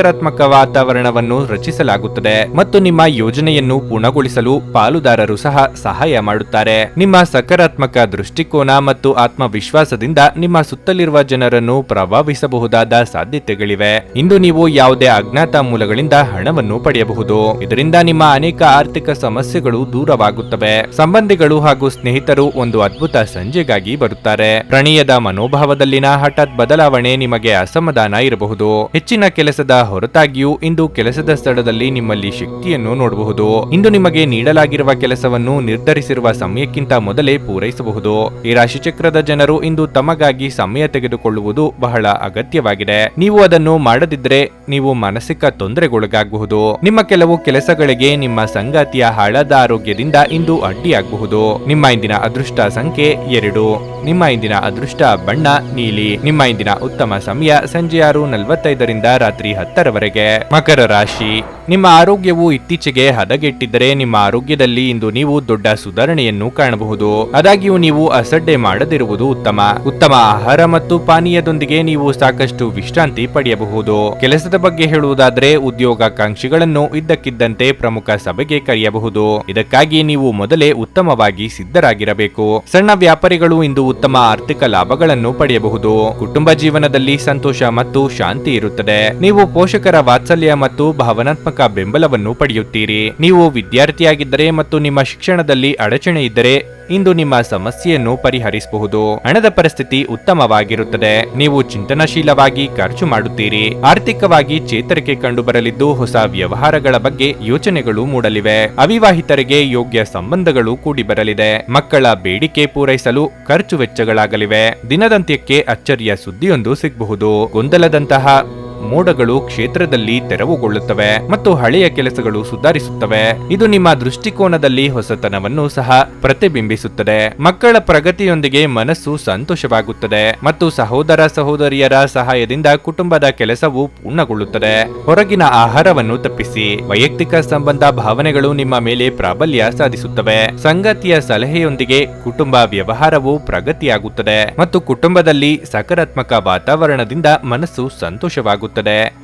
ವಾತಾವರಣವನ್ನು ರಚಿಸಲಾಗುತ್ತದೆ ಮತ್ತು ನಿಮ್ಮ ಯೋಜನೆಯನ್ನು ಪೂರ್ಣಗೊಳಿಸಲು ಪಾಲುದಾರರು ಸಹ ಸಹಾಯ ಮಾಡುತ್ತಾರೆ. ನಿಮ್ಮ ಸಕಾರಾತ್ಮಕ ದೃಷ್ಟಿಕೋನ ಮತ್ತು ಆತ್ಮವಿಶ್ವಾಸದಿಂದ ನಿಮ್ಮ ಸುತ್ತಲಿರುವ ಜನರನ್ನು ಪ್ರಭಾವಿಸಬಹುದಾದ ಸಾಧ್ಯತೆಗಳಿವೆ. ಇಂದು ನೀವು ಯಾವುದೇ ಅಜ್ಞಾತ ಮೂಲಗಳಿಂದ ಹಣವನ್ನು ಪಡೆಯಬಹುದು. ಇದರಿಂದ ನಿಮ್ಮ ಅನೇಕ ಆರ್ಥಿಕ ಸಮಸ್ಯೆಗಳು ದೂರವಾಗುತ್ತವೆ. ಸಂಬಂಧಿಗಳು ಹಾಗೂ ಸ್ನೇಹಿತರು ಒಂದು ಅದ್ಭುತ ಸಂಜೆಗಾಗಿ ಬರುತ್ತಾರೆ. ಪ್ರಣಯದ ಮನೋಭಾವದಲ್ಲಿನ ಹಠಾತ್ ಬದಲಾವಣೆ ನಿಮಗೆ ಅಸಮಾಧಾನ ಇರಬಹುದು. ಹೆಚ್ಚಿನ ಕೆಲಸದ ಹೊರತಾಗಿಯೂ ಇಂದು ಕೆಲಸದ ಸ್ಥಳದಲ್ಲಿ ನಿಮ್ಮಲ್ಲಿ ಶಕ್ತಿಯನ್ನು ನೋಡಬಹುದು. ಇಂದು ನಿಮಗೆ ನೀಡಲಾಗಿರುವ ಕೆಲಸವನ್ನು ನಿರ್ಧರಿಸಿರುವ ಸಮಯಕ್ಕಿಂತ ಮೊದಲೇ ಪೂರೈಸಬಹುದು. ಈ ರಾಶಿಚಕ್ರದ ಜನರು ಇಂದು ತಮಗಾಗಿ ಸಮಯ ತೆಗೆದುಕೊಳ್ಳುವುದು ಬಹಳ ಅಗತ್ಯವಾಗಿದೆ. ನೀವು ಅದನ್ನು ಮಾಡದಿದ್ರೆ ನೀವು ಮಾನಸಿಕ ತೊಂದರೆಗೊಳಗಾಗಬಹುದು. ನಿಮ್ಮ ಕೆಲವು ಕೆಲಸಗಳಿಗೆ ನಿಮ್ಮ ಸಂಗಾತಿಯ ಹಾಳಾದ ಆರೋಗ್ಯದಿಂದ ಇಂದು ಅಡ್ಡಿಯಾಗಬಹುದು. ನಿಮ್ಮ ಇಂದಿನ ಅದೃಷ್ಟ ಸಂಖ್ಯೆ ಎರಡು. ನಿಮ್ಮ ಇಂದಿನ ಅದೃಷ್ಟ ಬಣ್ಣ ನೀಲಿ. ನಿಮ್ಮ ಇಂದಿನ ಉತ್ತಮ ಸಮಯ ಸಂಜೆ ಆರು ನಲವತ್ತೈದರಿಂದ ರಾತ್ರಿ ಹತ್ತರವರೆಗೆ. ಮಕರ ರಾಶಿ. ನಿಮ್ಮ ಆರೋಗ್ಯವು ಇತ್ತೀಚೆಗೆ ಹದಗೆಟ್ಟಿದ್ದರೆ ನಿಮ್ಮ ಆರೋಗ್ಯದಲ್ಲಿ ಇಂದು ನೀವು ದೊಡ್ಡ ಸುಧಾರಣೆಯನ್ನು ಕಾಣಬಹುದು. ಆದಾಗ್ಯೂ ನೀವು ಅಸಡ್ಡೆ ಮಾಡದಿರುವುದು ಉತ್ತಮ. ಉತ್ತಮ ಆಹಾರ ಮತ್ತು ಪಾನೀಯದೊಂದಿಗೆ ನೀವು ಸಾಕಷ್ಟು ವಿಶ್ರಾಂತಿ ಪಡೆಯಬಹುದು. ಕೆಲಸದ ಬಗ್ಗೆ ಹೇಳುವುದಾದ್ರೆ ಉದ್ಯೋಗಾಕಾಂಕ್ಷಿಗಳನ್ನು ಇದ್ದಕ್ಕಿದ್ದಂತೆ ಪ್ರಮುಖ ಸಭೆಗೆ ಕರೆಯಬಹುದು. ಇದಕ್ಕಾಗಿ ನೀವು ಮೊದಲೇ ಉತ್ತಮವಾಗಿ ಸಿದ್ಧರಾಗಿರಬೇಕು. ಸಣ್ಣ ವ್ಯಾಪಾರಿಗಳು ಇಂದು ಉತ್ತಮ ಆರ್ಥಿಕ ಲಾಭಗಳನ್ನು ಪಡೆಯಬಹುದು. ಕುಟುಂಬ ಜೀವನದಲ್ಲಿ ಸಂತೋಷ ಮತ್ತು ಶಾಂತಿ ಇರುತ್ತದೆ. ನೀವು ಪೋಷಕರ ವಾತ್ಸಲ್ಯ ಮತ್ತು ಭಾವನಾತ್ಮಕ ಬೆಂಬಲವನ್ನು ಪಡೆಯುತ್ತೀರಿ. ನೀವು ವಿದ್ಯಾರ್ಥಿಯಾಗಿದ್ದರೆ ಮತ್ತು ನಿಮ್ಮ ಶಿಕ್ಷಣದಲ್ಲಿ ಅಡಚಣೆ ಇದ್ದರೆ, ಇಂದು ನಿಮ್ಮ ಸಮಸ್ಯೆಯನ್ನು ಪರಿಹರಿಸಬಹುದು. ಹಣದ ಪರಿಸ್ಥಿತಿ ಉತ್ತಮವಾಗಿರುತ್ತದೆ. ನೀವು ಚಿಂತನಶೀಲವಾಗಿ ಖರ್ಚು ಮಾಡುತ್ತೀರಿ. ಆರ್ಥಿಕವಾಗಿ ಚೇತರಿಕೆ ಕಂಡುಬರಲಿದ್ದು ಹೊಸ ವ್ಯವಹಾರಗಳ ಬಗ್ಗೆ ಯೋಚನೆಗಳು ಮೂಡಲಿವೆ. ಅವಿವಾಹಿತರಿಗೆ ಯೋಗ್ಯ ಸಂಬಂಧಗಳು ಕೂಡಿಬರಲಿದೆ. ಮಕ್ಕಳ ಬೇಡಿಕೆ ಪೂರೈಸಲು ಖರ್ಚು ವೆಚ್ಚಗಳಾಗಲಿವೆ. ದಿನದಂತ್ಯಕ್ಕೆ ಅಚ್ಚರಿಯ ಸುದ್ದಿಯೊಂದು ಸಿಗಬಹುದು. ಗೊಂದಲದಂತಹ ಮೋಡಗಳು ಕ್ಷೇತ್ರದಲ್ಲಿ ತೆರವುಗೊಳ್ಳುತ್ತವೆ ಮತ್ತು ಹಳೆಯ ಕೆಲಸಗಳು ಸುಧಾರಿಸುತ್ತವೆ. ಇದು ನಿಮ್ಮ ದೃಷ್ಟಿಕೋನದಲ್ಲಿ ಹೊಸತನವನ್ನು ಸಹ ಪ್ರತಿಬಿಂಬಿಸುತ್ತದೆ. ಮಕ್ಕಳ ಪ್ರಗತಿಯೊಂದಿಗೆ ಮನಸ್ಸು ಸಂತೋಷವಾಗುತ್ತದೆ ಮತ್ತು ಸಹೋದರ ಸಹೋದರಿಯರ ಸಹಾಯದಿಂದ ಕುಟುಂಬದ ಕೆಲಸವು ಪೂರ್ಣಗೊಳ್ಳುತ್ತದೆ. ಹೊರಗಿನ ಆಹಾರವನ್ನು ತಪ್ಪಿಸಿ, ವೈಯಕ್ತಿಕ ಸಂಬಂಧ ಭಾವನೆಗಳು ನಿಮ್ಮ ಮೇಲೆ ಪ್ರಾಬಲ್ಯ ಸಾಧಿಸುತ್ತವೆ. ಸಂಗತಿಯ ಸಲಹೆಯೊಂದಿಗೆ ಕುಟುಂಬ ವ್ಯವಹಾರವು ಪ್ರಗತಿಯಾಗುತ್ತದೆ ಮತ್ತು ಕುಟುಂಬದಲ್ಲಿ ಸಕಾರಾತ್ಮಕ ವಾತಾವರಣದಿಂದ ಮನಸ್ಸು ಸಂತೋಷವಾಗುತ್ತದೆ.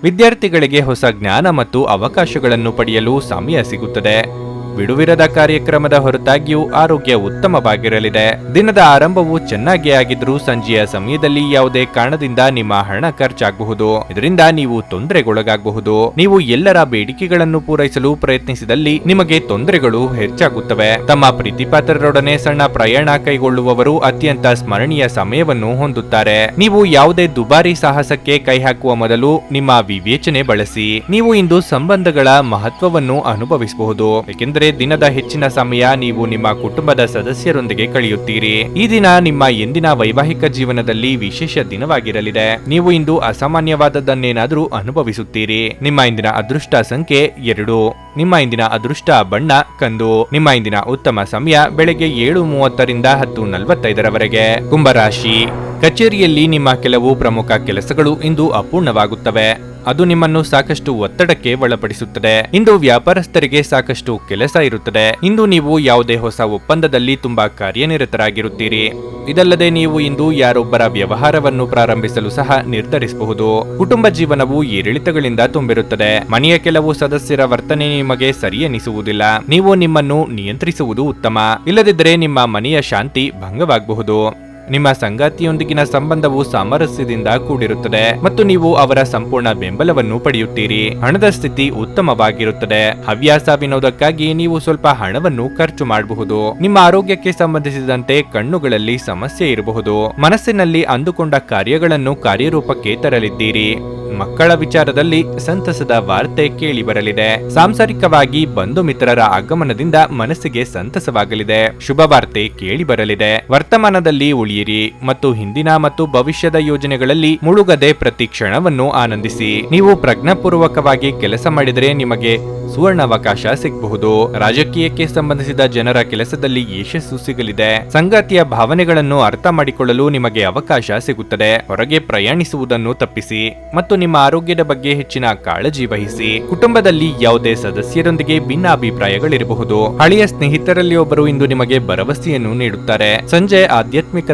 ವಿದ್ಯಾರ್ಥಿಗಳಿಗೆ ಹೊಸ ಜ್ಞಾನ ಮತ್ತು ಅವಕಾಶಗಳನ್ನು ಪಡೆಯಲು ಸಮಯ ಸಿಗುತ್ತದೆ. ಬಿಡುವಿರದ ಕಾರ್ಯಕ್ರಮದ ಹೊರತಾಗಿಯೂ ಆರೋಗ್ಯ ಉತ್ತಮವಾಗಿರಲಿದೆ. ದಿನದ ಆರಂಭವು ಚೆನ್ನಾಗಿ ಆಗಿದ್ರೂ ಸಂಜೆಯ ಸಮಯದಲ್ಲಿ ಯಾವುದೇ ಕಾರಣದಿಂದ ನಿಮ್ಮ ಹಣ ಖರ್ಚಾಗಬಹುದು. ಇದರಿಂದ ನೀವು ತೊಂದರೆಗೊಳಗಾಗಬಹುದು. ನೀವು ಎಲ್ಲರ ಬೇಡಿಕೆಗಳನ್ನು ಪೂರೈಸಲು ಪ್ರಯತ್ನಿಸಿದಲ್ಲಿ ನಿಮಗೆ ತೊಂದರೆಗಳು ಹೆಚ್ಚಾಗುತ್ತವೆ. ತಮ್ಮ ಪ್ರೀತಿಪಾತ್ರರೊಡನೆ ಸಣ್ಣ ಪ್ರಯಾಣ ಕೈಗೊಳ್ಳುವವರು ಅತ್ಯಂತ ಸ್ಮರಣೀಯ ಸಮಯವನ್ನು ಹೊಂದುತ್ತಾರೆ. ನೀವು ಯಾವುದೇ ದುಬಾರಿ ಸಾಹಸಕ್ಕೆ ಕೈ ಹಾಕುವ ಮೊದಲು ನಿಮ್ಮ ವಿವೇಚನೆ ಬಳಸಿ. ನೀವು ಇಂದು ಸಂಬಂಧಗಳ ಮಹತ್ವವನ್ನು ಅನುಭವಿಸಬಹುದು. ಏಕೆಂದರೆ ದಿನದ ಹೆಚ್ಚಿನ ಸಮಯ ನೀವು ನಿಮ್ಮ ಕುಟುಂಬದ ಸದಸ್ಯರೊಂದಿಗೆ ಕಳೆಯುತ್ತೀರಿ. ಈ ದಿನ ನಿಮ್ಮ ಎಂದಿನ ವೈವಾಹಿಕ ಜೀವನದಲ್ಲಿ ವಿಶೇಷ ದಿನವಾಗಿರಲಿದೆ. ನೀವು ಇಂದು ಅಸಾಮಾನ್ಯವಾದದ್ದನ್ನೇನಾದರೂ ಅನುಭವಿಸುತ್ತೀರಿ. ನಿಮ್ಮ ಇಂದಿನ ಅದೃಷ್ಟ ಸಂಖ್ಯೆ ಎರಡು. ನಿಮ್ಮ ಇಂದಿನ ಅದೃಷ್ಟ ಬಣ್ಣ ಕಂದು. ನಿಮ್ಮ ಇಂದಿನ ಉತ್ತಮ ಸಮಯ ಬೆಳಗ್ಗೆ ಏಳು ಮೂವತ್ತರಿಂದ ಹತ್ತು ನಲವತ್ತೈದರವರೆಗೆ. ಕುಂಭರಾಶಿ. ಕಚೇರಿಯಲ್ಲಿ ನಿಮ್ಮ ಕೆಲವು ಪ್ರಮುಖ ಕೆಲಸಗಳು ಇಂದು ಅಪೂರ್ಣವಾಗುತ್ತವೆ. ಅದು ನಿಮ್ಮನ್ನು ಸಾಕಷ್ಟು ಒತ್ತಡಕ್ಕೆ ಒಳಪಡಿಸುತ್ತದೆ. ಇಂದು ವ್ಯಾಪಾರಸ್ಥರಿಗೆ ಸಾಕಷ್ಟು ಕೆಲಸ ಇರುತ್ತದೆ. ಇಂದು ನೀವು ಯಾವುದೇ ಹೊಸ ಒಪ್ಪಂದದಲ್ಲಿ ತುಂಬಾ ಕಾರ್ಯನಿರತರಾಗಿರುತ್ತೀರಿ. ಇದಲ್ಲದೆ ನೀವು ಇಂದು ಯಾರೊಬ್ಬರ ವ್ಯವಹಾರವನ್ನು ಪ್ರಾರಂಭಿಸಲು ಸಹ ನಿರ್ಧರಿಸಬಹುದು. ಕುಟುಂಬ ಜೀವನವು ಏರಿಳಿತಗಳಿಂದ ತುಂಬಿರುತ್ತದೆ. ಮನೆಯ ಕೆಲವು ಸದಸ್ಯರ ವರ್ತನೆ ನಿಮಗೆ ಸರಿ ಎನಿಸುವುದಿಲ್ಲ ನೀವು ನಿಮ್ಮನ್ನು ನಿಯಂತ್ರಿಸುವುದು ಉತ್ತಮ. ಇಲ್ಲದಿದ್ದರೆ ನಿಮ್ಮ ಮನೆಯ ಶಾಂತಿ ಭಂಗವಾಗಬಹುದು. ನಿಮ್ಮ ಸಂಗಾತಿಯೊಂದಿಗಿನ ಸಂಬಂಧವು ಸಾಮರಸ್ಯದಿಂದ ಕೂಡಿರುತ್ತದೆ ಮತ್ತು ನೀವು ಅವರ ಸಂಪೂರ್ಣ ಬೆಂಬಲವನ್ನು ಪಡೆಯುತ್ತೀರಿ. ಹಣದ ಸ್ಥಿತಿ ಉತ್ತಮವಾಗಿರುತ್ತದೆ. ಹವ್ಯಾಸ ವಿನೋದಕ್ಕಾಗಿ ನೀವು ಸ್ವಲ್ಪ ಹಣವನ್ನು ಖರ್ಚು ಮಾಡಬಹುದು. ನಿಮ್ಮ ಆರೋಗ್ಯಕ್ಕೆ ಸಂಬಂಧಿಸಿದಂತೆ ಕಣ್ಣುಗಳಲ್ಲಿ ಸಮಸ್ಯೆ ಇರಬಹುದು. ಮನಸ್ಸಿನಲ್ಲಿ ಅಂದುಕೊಂಡ ಕಾರ್ಯಗಳನ್ನು ಕಾರ್ಯರೂಪಕ್ಕೆ ತರಲಿದ್ದೀರಿ. ಮಕ್ಕಳ ವಿಚಾರದಲ್ಲಿ ಸಂತಸದ ವಾರ್ತೆ ಕೇಳಿ ಬರಲಿದೆ ಸಾಂಸಾರಿಕವಾಗಿ ಬಂಧು ಮಿತ್ರರ ಆಗಮನದಿಂದ ಮನಸ್ಸಿಗೆ ಸಂತಸವಾಗಲಿದೆ. ಶುಭ ವಾರ್ತೆ ಕೇಳಿ ಬರಲಿದೆ ವರ್ತಮಾನದಲ್ಲಿ ಉಳಿಯಿರಿ ಮತ್ತು ಹಿಂದಿನ ಮತ್ತು ಭವಿಷ್ಯದ ಯೋಜನೆಗಳಲ್ಲಿ ಮುಳುಗದೆ ಪ್ರತಿ ಕ್ಷಣವನ್ನು ಆನಂದಿಸಿ. ನೀವು ಪ್ರಜ್ಞಾಪೂರ್ವಕವಾಗಿ ಕೆಲಸ ಮಾಡಿದರೆ ನಿಮಗೆ ಸುವರ್ಣಾವಕಾಶ ಸಿಗಬಹುದು. ರಾಜಕೀಯಕ್ಕೆ ಸಂಬಂಧಿಸಿದ ಜನರ ಕೆಲಸದಲ್ಲಿ ಯಶಸ್ಸು ಸಿಗಲಿದೆ. ಸಂಗಾತಿಯ ಭಾವನೆಗಳನ್ನು ಅರ್ಥ ಮಾಡಿಕೊಳ್ಳಲು ನಿಮಗೆ ಅವಕಾಶ ಸಿಗುತ್ತದೆ. ಹೊರಗೆ ಪ್ರಯಾಣಿಸುವುದನ್ನು ತಪ್ಪಿಸಿ ಮತ್ತು ನಿಮ್ಮ ಆರೋಗ್ಯದ ಬಗ್ಗೆ ಹೆಚ್ಚಿನ ಕಾಳಜಿ ವಹಿಸಿ. ಕುಟುಂಬದಲ್ಲಿ ಯಾವುದೇ ಸದಸ್ಯರೊಂದಿಗೆ ಭಿನ್ನಾಭಿಪ್ರಾಯಗಳಿರಬಹುದು. ಹಳೆಯ ಸ್ನೇಹಿತರಲ್ಲಿ ಒಬ್ಬರು ಇಂದು ನಿಮಗೆ ಭರವಸೆಯನ್ನು ನೀಡುತ್ತಾರೆ. ಸಂಜೆ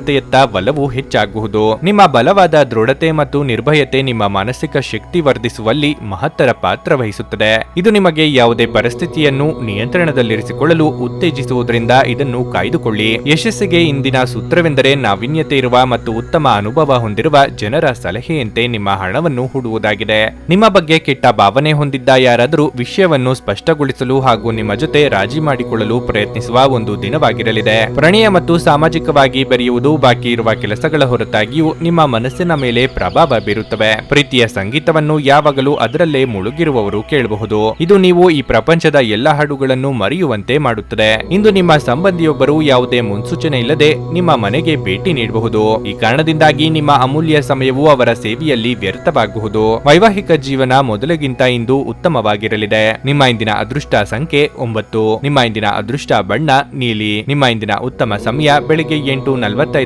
ಆಧ್ಯಾತ್ಮಿಕತೆಯತ್ತ ಬಲವು ಹೆಚ್ಚಾಗುವುದು. ನಿಮ್ಮ ಬಲವಾದ ದೃಢತೆ ಮತ್ತು ನಿರ್ಭಯತೆ ನಿಮ್ಮ ಮಾನಸಿಕ ಶಕ್ತಿ ವರ್ಧಿಸುವಲ್ಲಿ ಮಹತ್ತರ ಪಾತ್ರ ವಹಿಸುತ್ತದೆ. ಇದು ನಿಮಗೆ ಯಾವುದೇ ಪರಿಸ್ಥಿತಿಯನ್ನು ನಿಯಂತ್ರಣದಲ್ಲಿರಿಸಿಕೊಳ್ಳಲು ಉತ್ತೇಜಿಸುವುದರಿಂದ ಇದನ್ನು ಕಾಯ್ದುಕೊಳ್ಳಿ. ಯಶಸ್ಸಿಗೆ ಇಂದಿನ ಸೂತ್ರವೆಂದರೆ ನಾವೀನ್ಯತೆ ಇರುವ ಮತ್ತು ಉತ್ತಮ ಅನುಭವ ಹೊಂದಿರುವ ಜನರ ಸಲಹೆಯಂತೆ ನಿಮ್ಮ ಹಣವನ್ನು ಹೂಡುವುದಾಗಿದೆ. ನಿಮ್ಮ ಬಗ್ಗೆ ಕೆಟ್ಟ ಭಾವನೆ ಹೊಂದಿದ್ದ ಯಾರಾದರೂ ವಿಷಯವನ್ನು ಸ್ಪಷ್ಟಗೊಳಿಸಲು ಹಾಗೂ ನಿಮ್ಮ ಜೊತೆ ರಾಜಿ ಮಾಡಿಕೊಳ್ಳಲು ಪ್ರಯತ್ನಿಸುವ ಒಂದು ದಿನವಾಗಿರಲಿದೆ. ಪ್ರಣಯ ಮತ್ತು ಸಾಮಾಜಿಕವಾಗಿ ಬೆರೆಯುವುದು ಬಾಕಿ ಇರುವ ಕೆಲಸಗಳ ಹೊರತಾಗಿಯೂ ನಿಮ್ಮ ಮನಸ್ಸಿನ ಮೇಲೆ ಪ್ರಭಾವ ಬೀರುತ್ತವೆ. ಪ್ರೀತಿಯ ಸಂಗೀತವನ್ನು ಯಾವಾಗಲೂ ಅದರಲ್ಲೇ ಮುಳುಗಿರುವವರು ಕೇಳಬಹುದು. ಇದು ನೀವು ಈ ಪ್ರಪಂಚದ ಎಲ್ಲ ಹಾಡುಗಳನ್ನು ಮರೆಯುವಂತೆ ಮಾಡುತ್ತದೆ. ಇಂದು ನಿಮ್ಮ ಸಂಬಂಧಿಯೊಬ್ಬರು ಯಾವುದೇ ಮುನ್ಸೂಚನೆ ಇಲ್ಲದೆ ನಿಮ್ಮ ಮನೆಗೆ ಭೇಟಿ ನೀಡಬಹುದು. ಈ ಕಾರಣದಿಂದಾಗಿ ನಿಮ್ಮ ಅಮೂಲ್ಯ ಸಮಯವು ಅವರ ಸೇವೆಯಲ್ಲಿ ವ್ಯರ್ಥವಾಗಬಹುದು. ವೈವಾಹಿಕ ಜೀವನ ಮೊದಲಿಗಿಂತ ಇಂದು ಉತ್ತಮವಾಗಿರಲಿದೆ. ನಿಮ್ಮ ಇಂದಿನ ಅದೃಷ್ಟ ಸಂಖ್ಯೆ ಒಂಬತ್ತು. ನಿಮ್ಮ ಇಂದಿನ ಅದೃಷ್ಟ ಬಣ್ಣ ನೀಲಿ. ನಿಮ್ಮ ಇಂದಿನ ಉತ್ತಮ ಸಮಯ ಬೆಳಿಗ್ಗೆ ಎಂಟು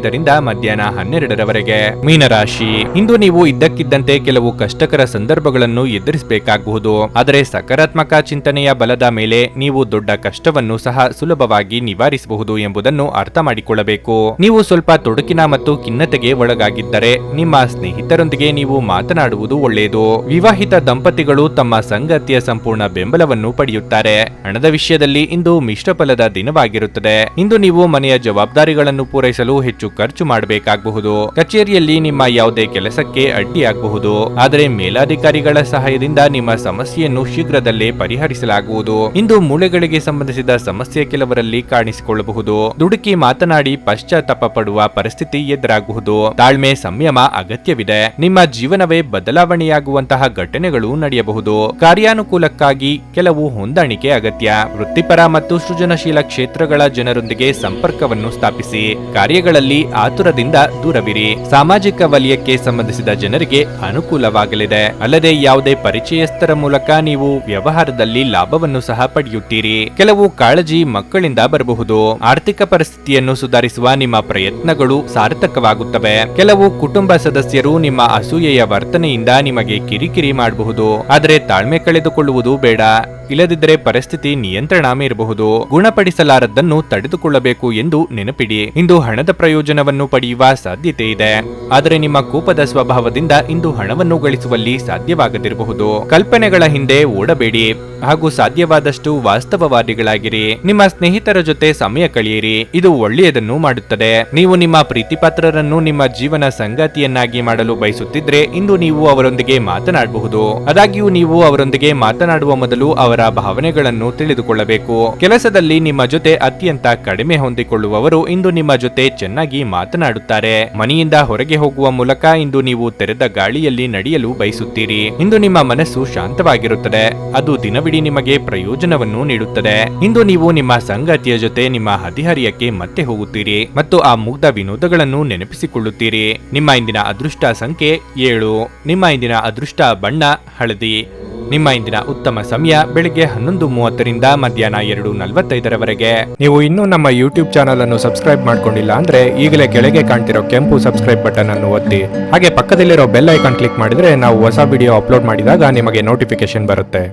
ನಲವತ್ತೈದರಿಂದ ಮಧ್ಯಾಹ್ನ ಹನ್ನೆರಡರವರೆಗೆ. ಮೀನರಾಶಿ, ಇಂದು ನೀವು ಇದ್ದಕ್ಕಿದ್ದಂತೆ ಕೆಲವು ಕಷ್ಟಕರ ಸಂದರ್ಭಗಳನ್ನು ಎದುರಿಸಬೇಕಾಗಬಹುದು ಆದರೆ ಸಕಾರಾತ್ಮಕ ಚಿಂತನೆಯ ಬಲದ ಮೇಲೆ ನೀವು ದೊಡ್ಡ ಕಷ್ಟವನ್ನು ಸಹ ಸುಲಭವಾಗಿ ನಿವಾರಿಸಬಹುದು ಎಂಬುದನ್ನು ಅರ್ಥ ಮಾಡಿಕೊಳ್ಳಬೇಕು. ನೀವು ಸ್ವಲ್ಪ ತೊಡಕಿನ ಮತ್ತು ಖಿನ್ನತೆಗೆ ಒಳಗಾಗಿದ್ದರೆ ನಿಮ್ಮ ಸ್ನೇಹಿತರೊಂದಿಗೆ ನೀವು ಮಾತನಾಡುವುದು ಒಳ್ಳೆಯದು. ವಿವಾಹಿತ ದಂಪತಿಗಳು ತಮ್ಮ ಸಂಗತಿಯ ಸಂಪೂರ್ಣ ಬೆಂಬಲವನ್ನು ಪಡೆಯುತ್ತಾರೆ. ಹಣದ ವಿಷಯದಲ್ಲಿ ಇಂದು ಮಿಶ್ರ ಫಲದ ದಿನವಾಗಿರುತ್ತದೆ. ಇಂದು ನೀವು ಮನೆಯ ಜವಾಬ್ದಾರಿಗಳನ್ನು ಪೂರೈಸಲು ಹೆಚ್ಚು ಖರ್ಚು ಮಾಡಬೇಕಾಗಬಹುದು. ಕಚೇರಿಯಲ್ಲಿ ನಿಮ್ಮ ಯಾವುದೇ ಕೆಲಸಕ್ಕೆ ಅಡ್ಡಿಯಾಗಬಹುದು. ಆದರೆ ಮೇಲಾಧಿಕಾರಿಗಳ ಸಹಾಯದಿಂದ ನಿಮ್ಮ ಸಮಸ್ಯೆಯನ್ನು ಶೀಘ್ರದಲ್ಲೇ ಪರಿಹರಿಸಲಾಗುವುದು. ಇಂದು ಮೂಳೆಗಳಿಗೆ ಸಂಬಂಧಿಸಿದ ಸಮಸ್ಯೆ ಕೆಲವರಲ್ಲಿ ಕಾಣಿಸಿಕೊಳ್ಳಬಹುದು. ದುಡುಕಿ ಮಾತನಾಡಿ ಪಶ್ಚಾತ್ತಾಪ ಪಡುವ ಪರಿಸ್ಥಿತಿ ಎದುರಾಗಬಹುದು ತಾಳ್ಮೆ, ಸಂಯಮ ಅಗತ್ಯವಿದೆ. ನಿಮ್ಮ ಜೀವನವೇ ಬದಲಾವಣೆಯಾಗುವಂತಹ ಘಟನೆಗಳು ನಡೆಯಬಹುದು. ಕಾರ್ಯಾನುಕೂಲಕ್ಕಾಗಿ ಕೆಲವು ಹೊಂದಾಣಿಕೆ ಅಗತ್ಯ. ವೃತ್ತಿಪರ ಮತ್ತು ಸೃಜನಶೀಲ ಕ್ಷೇತ್ರಗಳ ಜನರೊಂದಿಗೆ ಸಂಪರ್ಕವನ್ನು ಸ್ಥಾಪಿಸಿ. ಕಾರ್ಯಗಳಲ್ಲಿ ಆತುರದಿಂದ ದೂರವಿರಿ. ಸಾಮಾಜಿಕ ವಲಯಕ್ಕೆ ಸಂಬಂಧಿಸಿದ ಜನರಿಗೆ ಅನುಕೂಲವಾಗಲಿದೆ. ಅಲ್ಲದೆ ಯಾವುದೇ ಪರಿಚಯಸ್ಥರ ಮೂಲಕ ನೀವು ವ್ಯವಹಾರದಲ್ಲಿ ಲಾಭವನ್ನು ಸಹ ಪಡೆಯುತ್ತೀರಿ. ಕೆಲವು ಕಾಳಜಿ ಮಕ್ಕಳಿಂದ ಬರಬಹುದು. ಆರ್ಥಿಕ ಪರಿಸ್ಥಿತಿಯನ್ನು ಸುಧಾರಿಸುವ ನಿಮ್ಮ ಪ್ರಯತ್ನಗಳು ಸಾರ್ಥಕವಾಗುತ್ತವೆ. ಕೆಲವು ಕುಟುಂಬ ಸದಸ್ಯರು ನಿಮ್ಮ ಅಸೂಯೆಯ ವರ್ತನೆಯಿಂದ ನಿಮಗೆ ಕಿರಿಕಿರಿ ಮಾಡಬಹುದು. ಆದರೆ ತಾಳ್ಮೆ ಕಳೆದುಕೊಳ್ಳುವುದು ಬೇಡ. ಇಲ್ಲದಿದ್ದರೆ ಪರಿಸ್ಥಿತಿ ನಿಯಂತ್ರಣ ಮೀರಬಹುದು. ಗುಣಪಡಿಸಲಾರದ್ದನ್ನು ತಡೆದುಕೊಳ್ಳಬೇಕು ಎಂದು ನೆನಪಿಡಿ. ಇಂದು ಹಣದ ಪ್ರಯೋಜನವನ್ನು ಪಡೆಯುವ ಸಾಧ್ಯತೆ ಇದೆ. ಆದರೆ ನಿಮ್ಮ ಕೋಪದ ಸ್ವಭಾವದಿಂದ ಇಂದು ಹಣವನ್ನು ಗಳಿಸುವಲ್ಲಿ ಸಾಧ್ಯವಾಗದಿರಬಹುದು. ಕಲ್ಪನೆಗಳ ಹಿಂದೆ ಓಡಬೇಡಿ. ಹಾಗೂ ಸಾಧ್ಯವಾದಷ್ಟು ವಾಸ್ತವವಾದಿಗಳಾಗಿರಿ. ನಿಮ್ಮ ಸ್ನೇಹಿತರ ಜೊತೆ ಸಮಯ ಕಳೆಯಿರಿ. ಇದು ಒಳ್ಳೆಯದನ್ನು ಮಾಡುತ್ತದೆ. ನೀವು ನಿಮ್ಮ ಪ್ರೀತಿಪಾತ್ರರನ್ನು ನಿಮ್ಮ ಜೀವನ ಸಂಗಾತಿಯನ್ನಾಗಿ ಮಾಡಲು ಬಯಸುತ್ತಿದ್ರೆ ಇಂದು ನೀವು ಅವರೊಂದಿಗೆ ಮಾತನಾಡಬಹುದು. ಆದಾಗ್ಯೂ ನೀವು ಅವರೊಂದಿಗೆ ಮಾತನಾಡುವ ಮೊದಲು ಅವರ ಭಾವನೆಗಳನ್ನು ತಿಳಿದುಕೊಳ್ಳಬೇಕು. ಕೆಲಸದಲ್ಲಿ ನಿಮ್ಮ ಜೊತೆ ಅತ್ಯಂತ ಕಡಿಮೆ ಹೊಂದಿಕೊಳ್ಳುವವರು ಇಂದು ನಿಮ್ಮ ಜೊತೆ ಚೆನ್ನಾಗಿ ಮಾತನಾಡುತ್ತಾರೆ. ಮನೆಯಿಂದ ಹೊರಗೆ ಹೋಗುವ ಮೂಲಕ ಇಂದು ನೀವು ತೆರೆದ ಗಾಳಿಯಲ್ಲಿ ನಡೆಯಲು ಬಯಸುತ್ತೀರಿ. ಇಂದು ನಿಮ್ಮ ಮನಸ್ಸು ಶಾಂತವಾಗಿರುತ್ತದೆ. ಅದು ದಿನವಿಡೀ ನಿಮಗೆ ಪ್ರಯೋಜನವನ್ನು ನೀಡುತ್ತದೆ. ಇಂದು ನೀವು ನಿಮ್ಮ ಸಂಗಾತಿಯ ಜೊತೆ ನಿಮ್ಮ ಹದಿಹರಿಯಕ್ಕೆ ಮತ್ತೆ ಹೋಗುತ್ತೀರಿ ಮತ್ತು ಆ ಮುಗ್ಧ ವಿನೋದಗಳನ್ನು ನೆನಪಿಸಿಕೊಳ್ಳುತ್ತೀರಿ. ನಿಮ್ಮ ಇಂದಿನ ಅದೃಷ್ಟ ಸಂಖ್ಯೆ ಏಳು. ನಿಮ್ಮ ಇಂದಿನ ಅದೃಷ್ಟ ಬಣ್ಣ ಹಳದಿ. ನಿಮ್ಮ ಇಂದಿನ ಉತ್ತಮ ಸಮಯ ಬೆಳಿಗ್ಗೆ ಹನ್ನೊಂದು ಮೂವತ್ತರಿಂದ ಮಧ್ಯಾಹ್ನ ಎರಡು ನಲವತ್ತೈದರವರೆಗೆ. ನೀವು ಇನ್ನೂ ನಮ್ಮ ಯೂಟ್ಯೂಬ್ ಚಾನಲ್ ಅನ್ನು ಸಬ್ಸ್ಕ್ರೈಬ್ ಮಾಡ್ಕೊಂಡಿಲ್ಲ ಅಂದ್ರೆ ಈಗಲೇ ಕೆಳಗೆ ಕಾಣ್ತಿರೋ ಕೆಂಪು ಸಬ್ಸ್ಕ್ರೈಬ್ ಬಟನ್ ಅನ್ನು ಒತ್ತಿ. ಹಾಗೆ ಪಕ್ಕದಲ್ಲಿರೋ ಬೆಲ್ ಐಕಾನ್ ಕ್ಲಿಕ್ ಮಾಡಿದ್ರೆ ನಾವು ಹೊಸ ವಿಡಿಯೋ ಅಪ್ಲೋಡ್ ಮಾಡಿದಾಗ ನಿಮಗೆ ನೋಟಿಫಿಕೇಶನ್ ಬರುತ್ತೆ.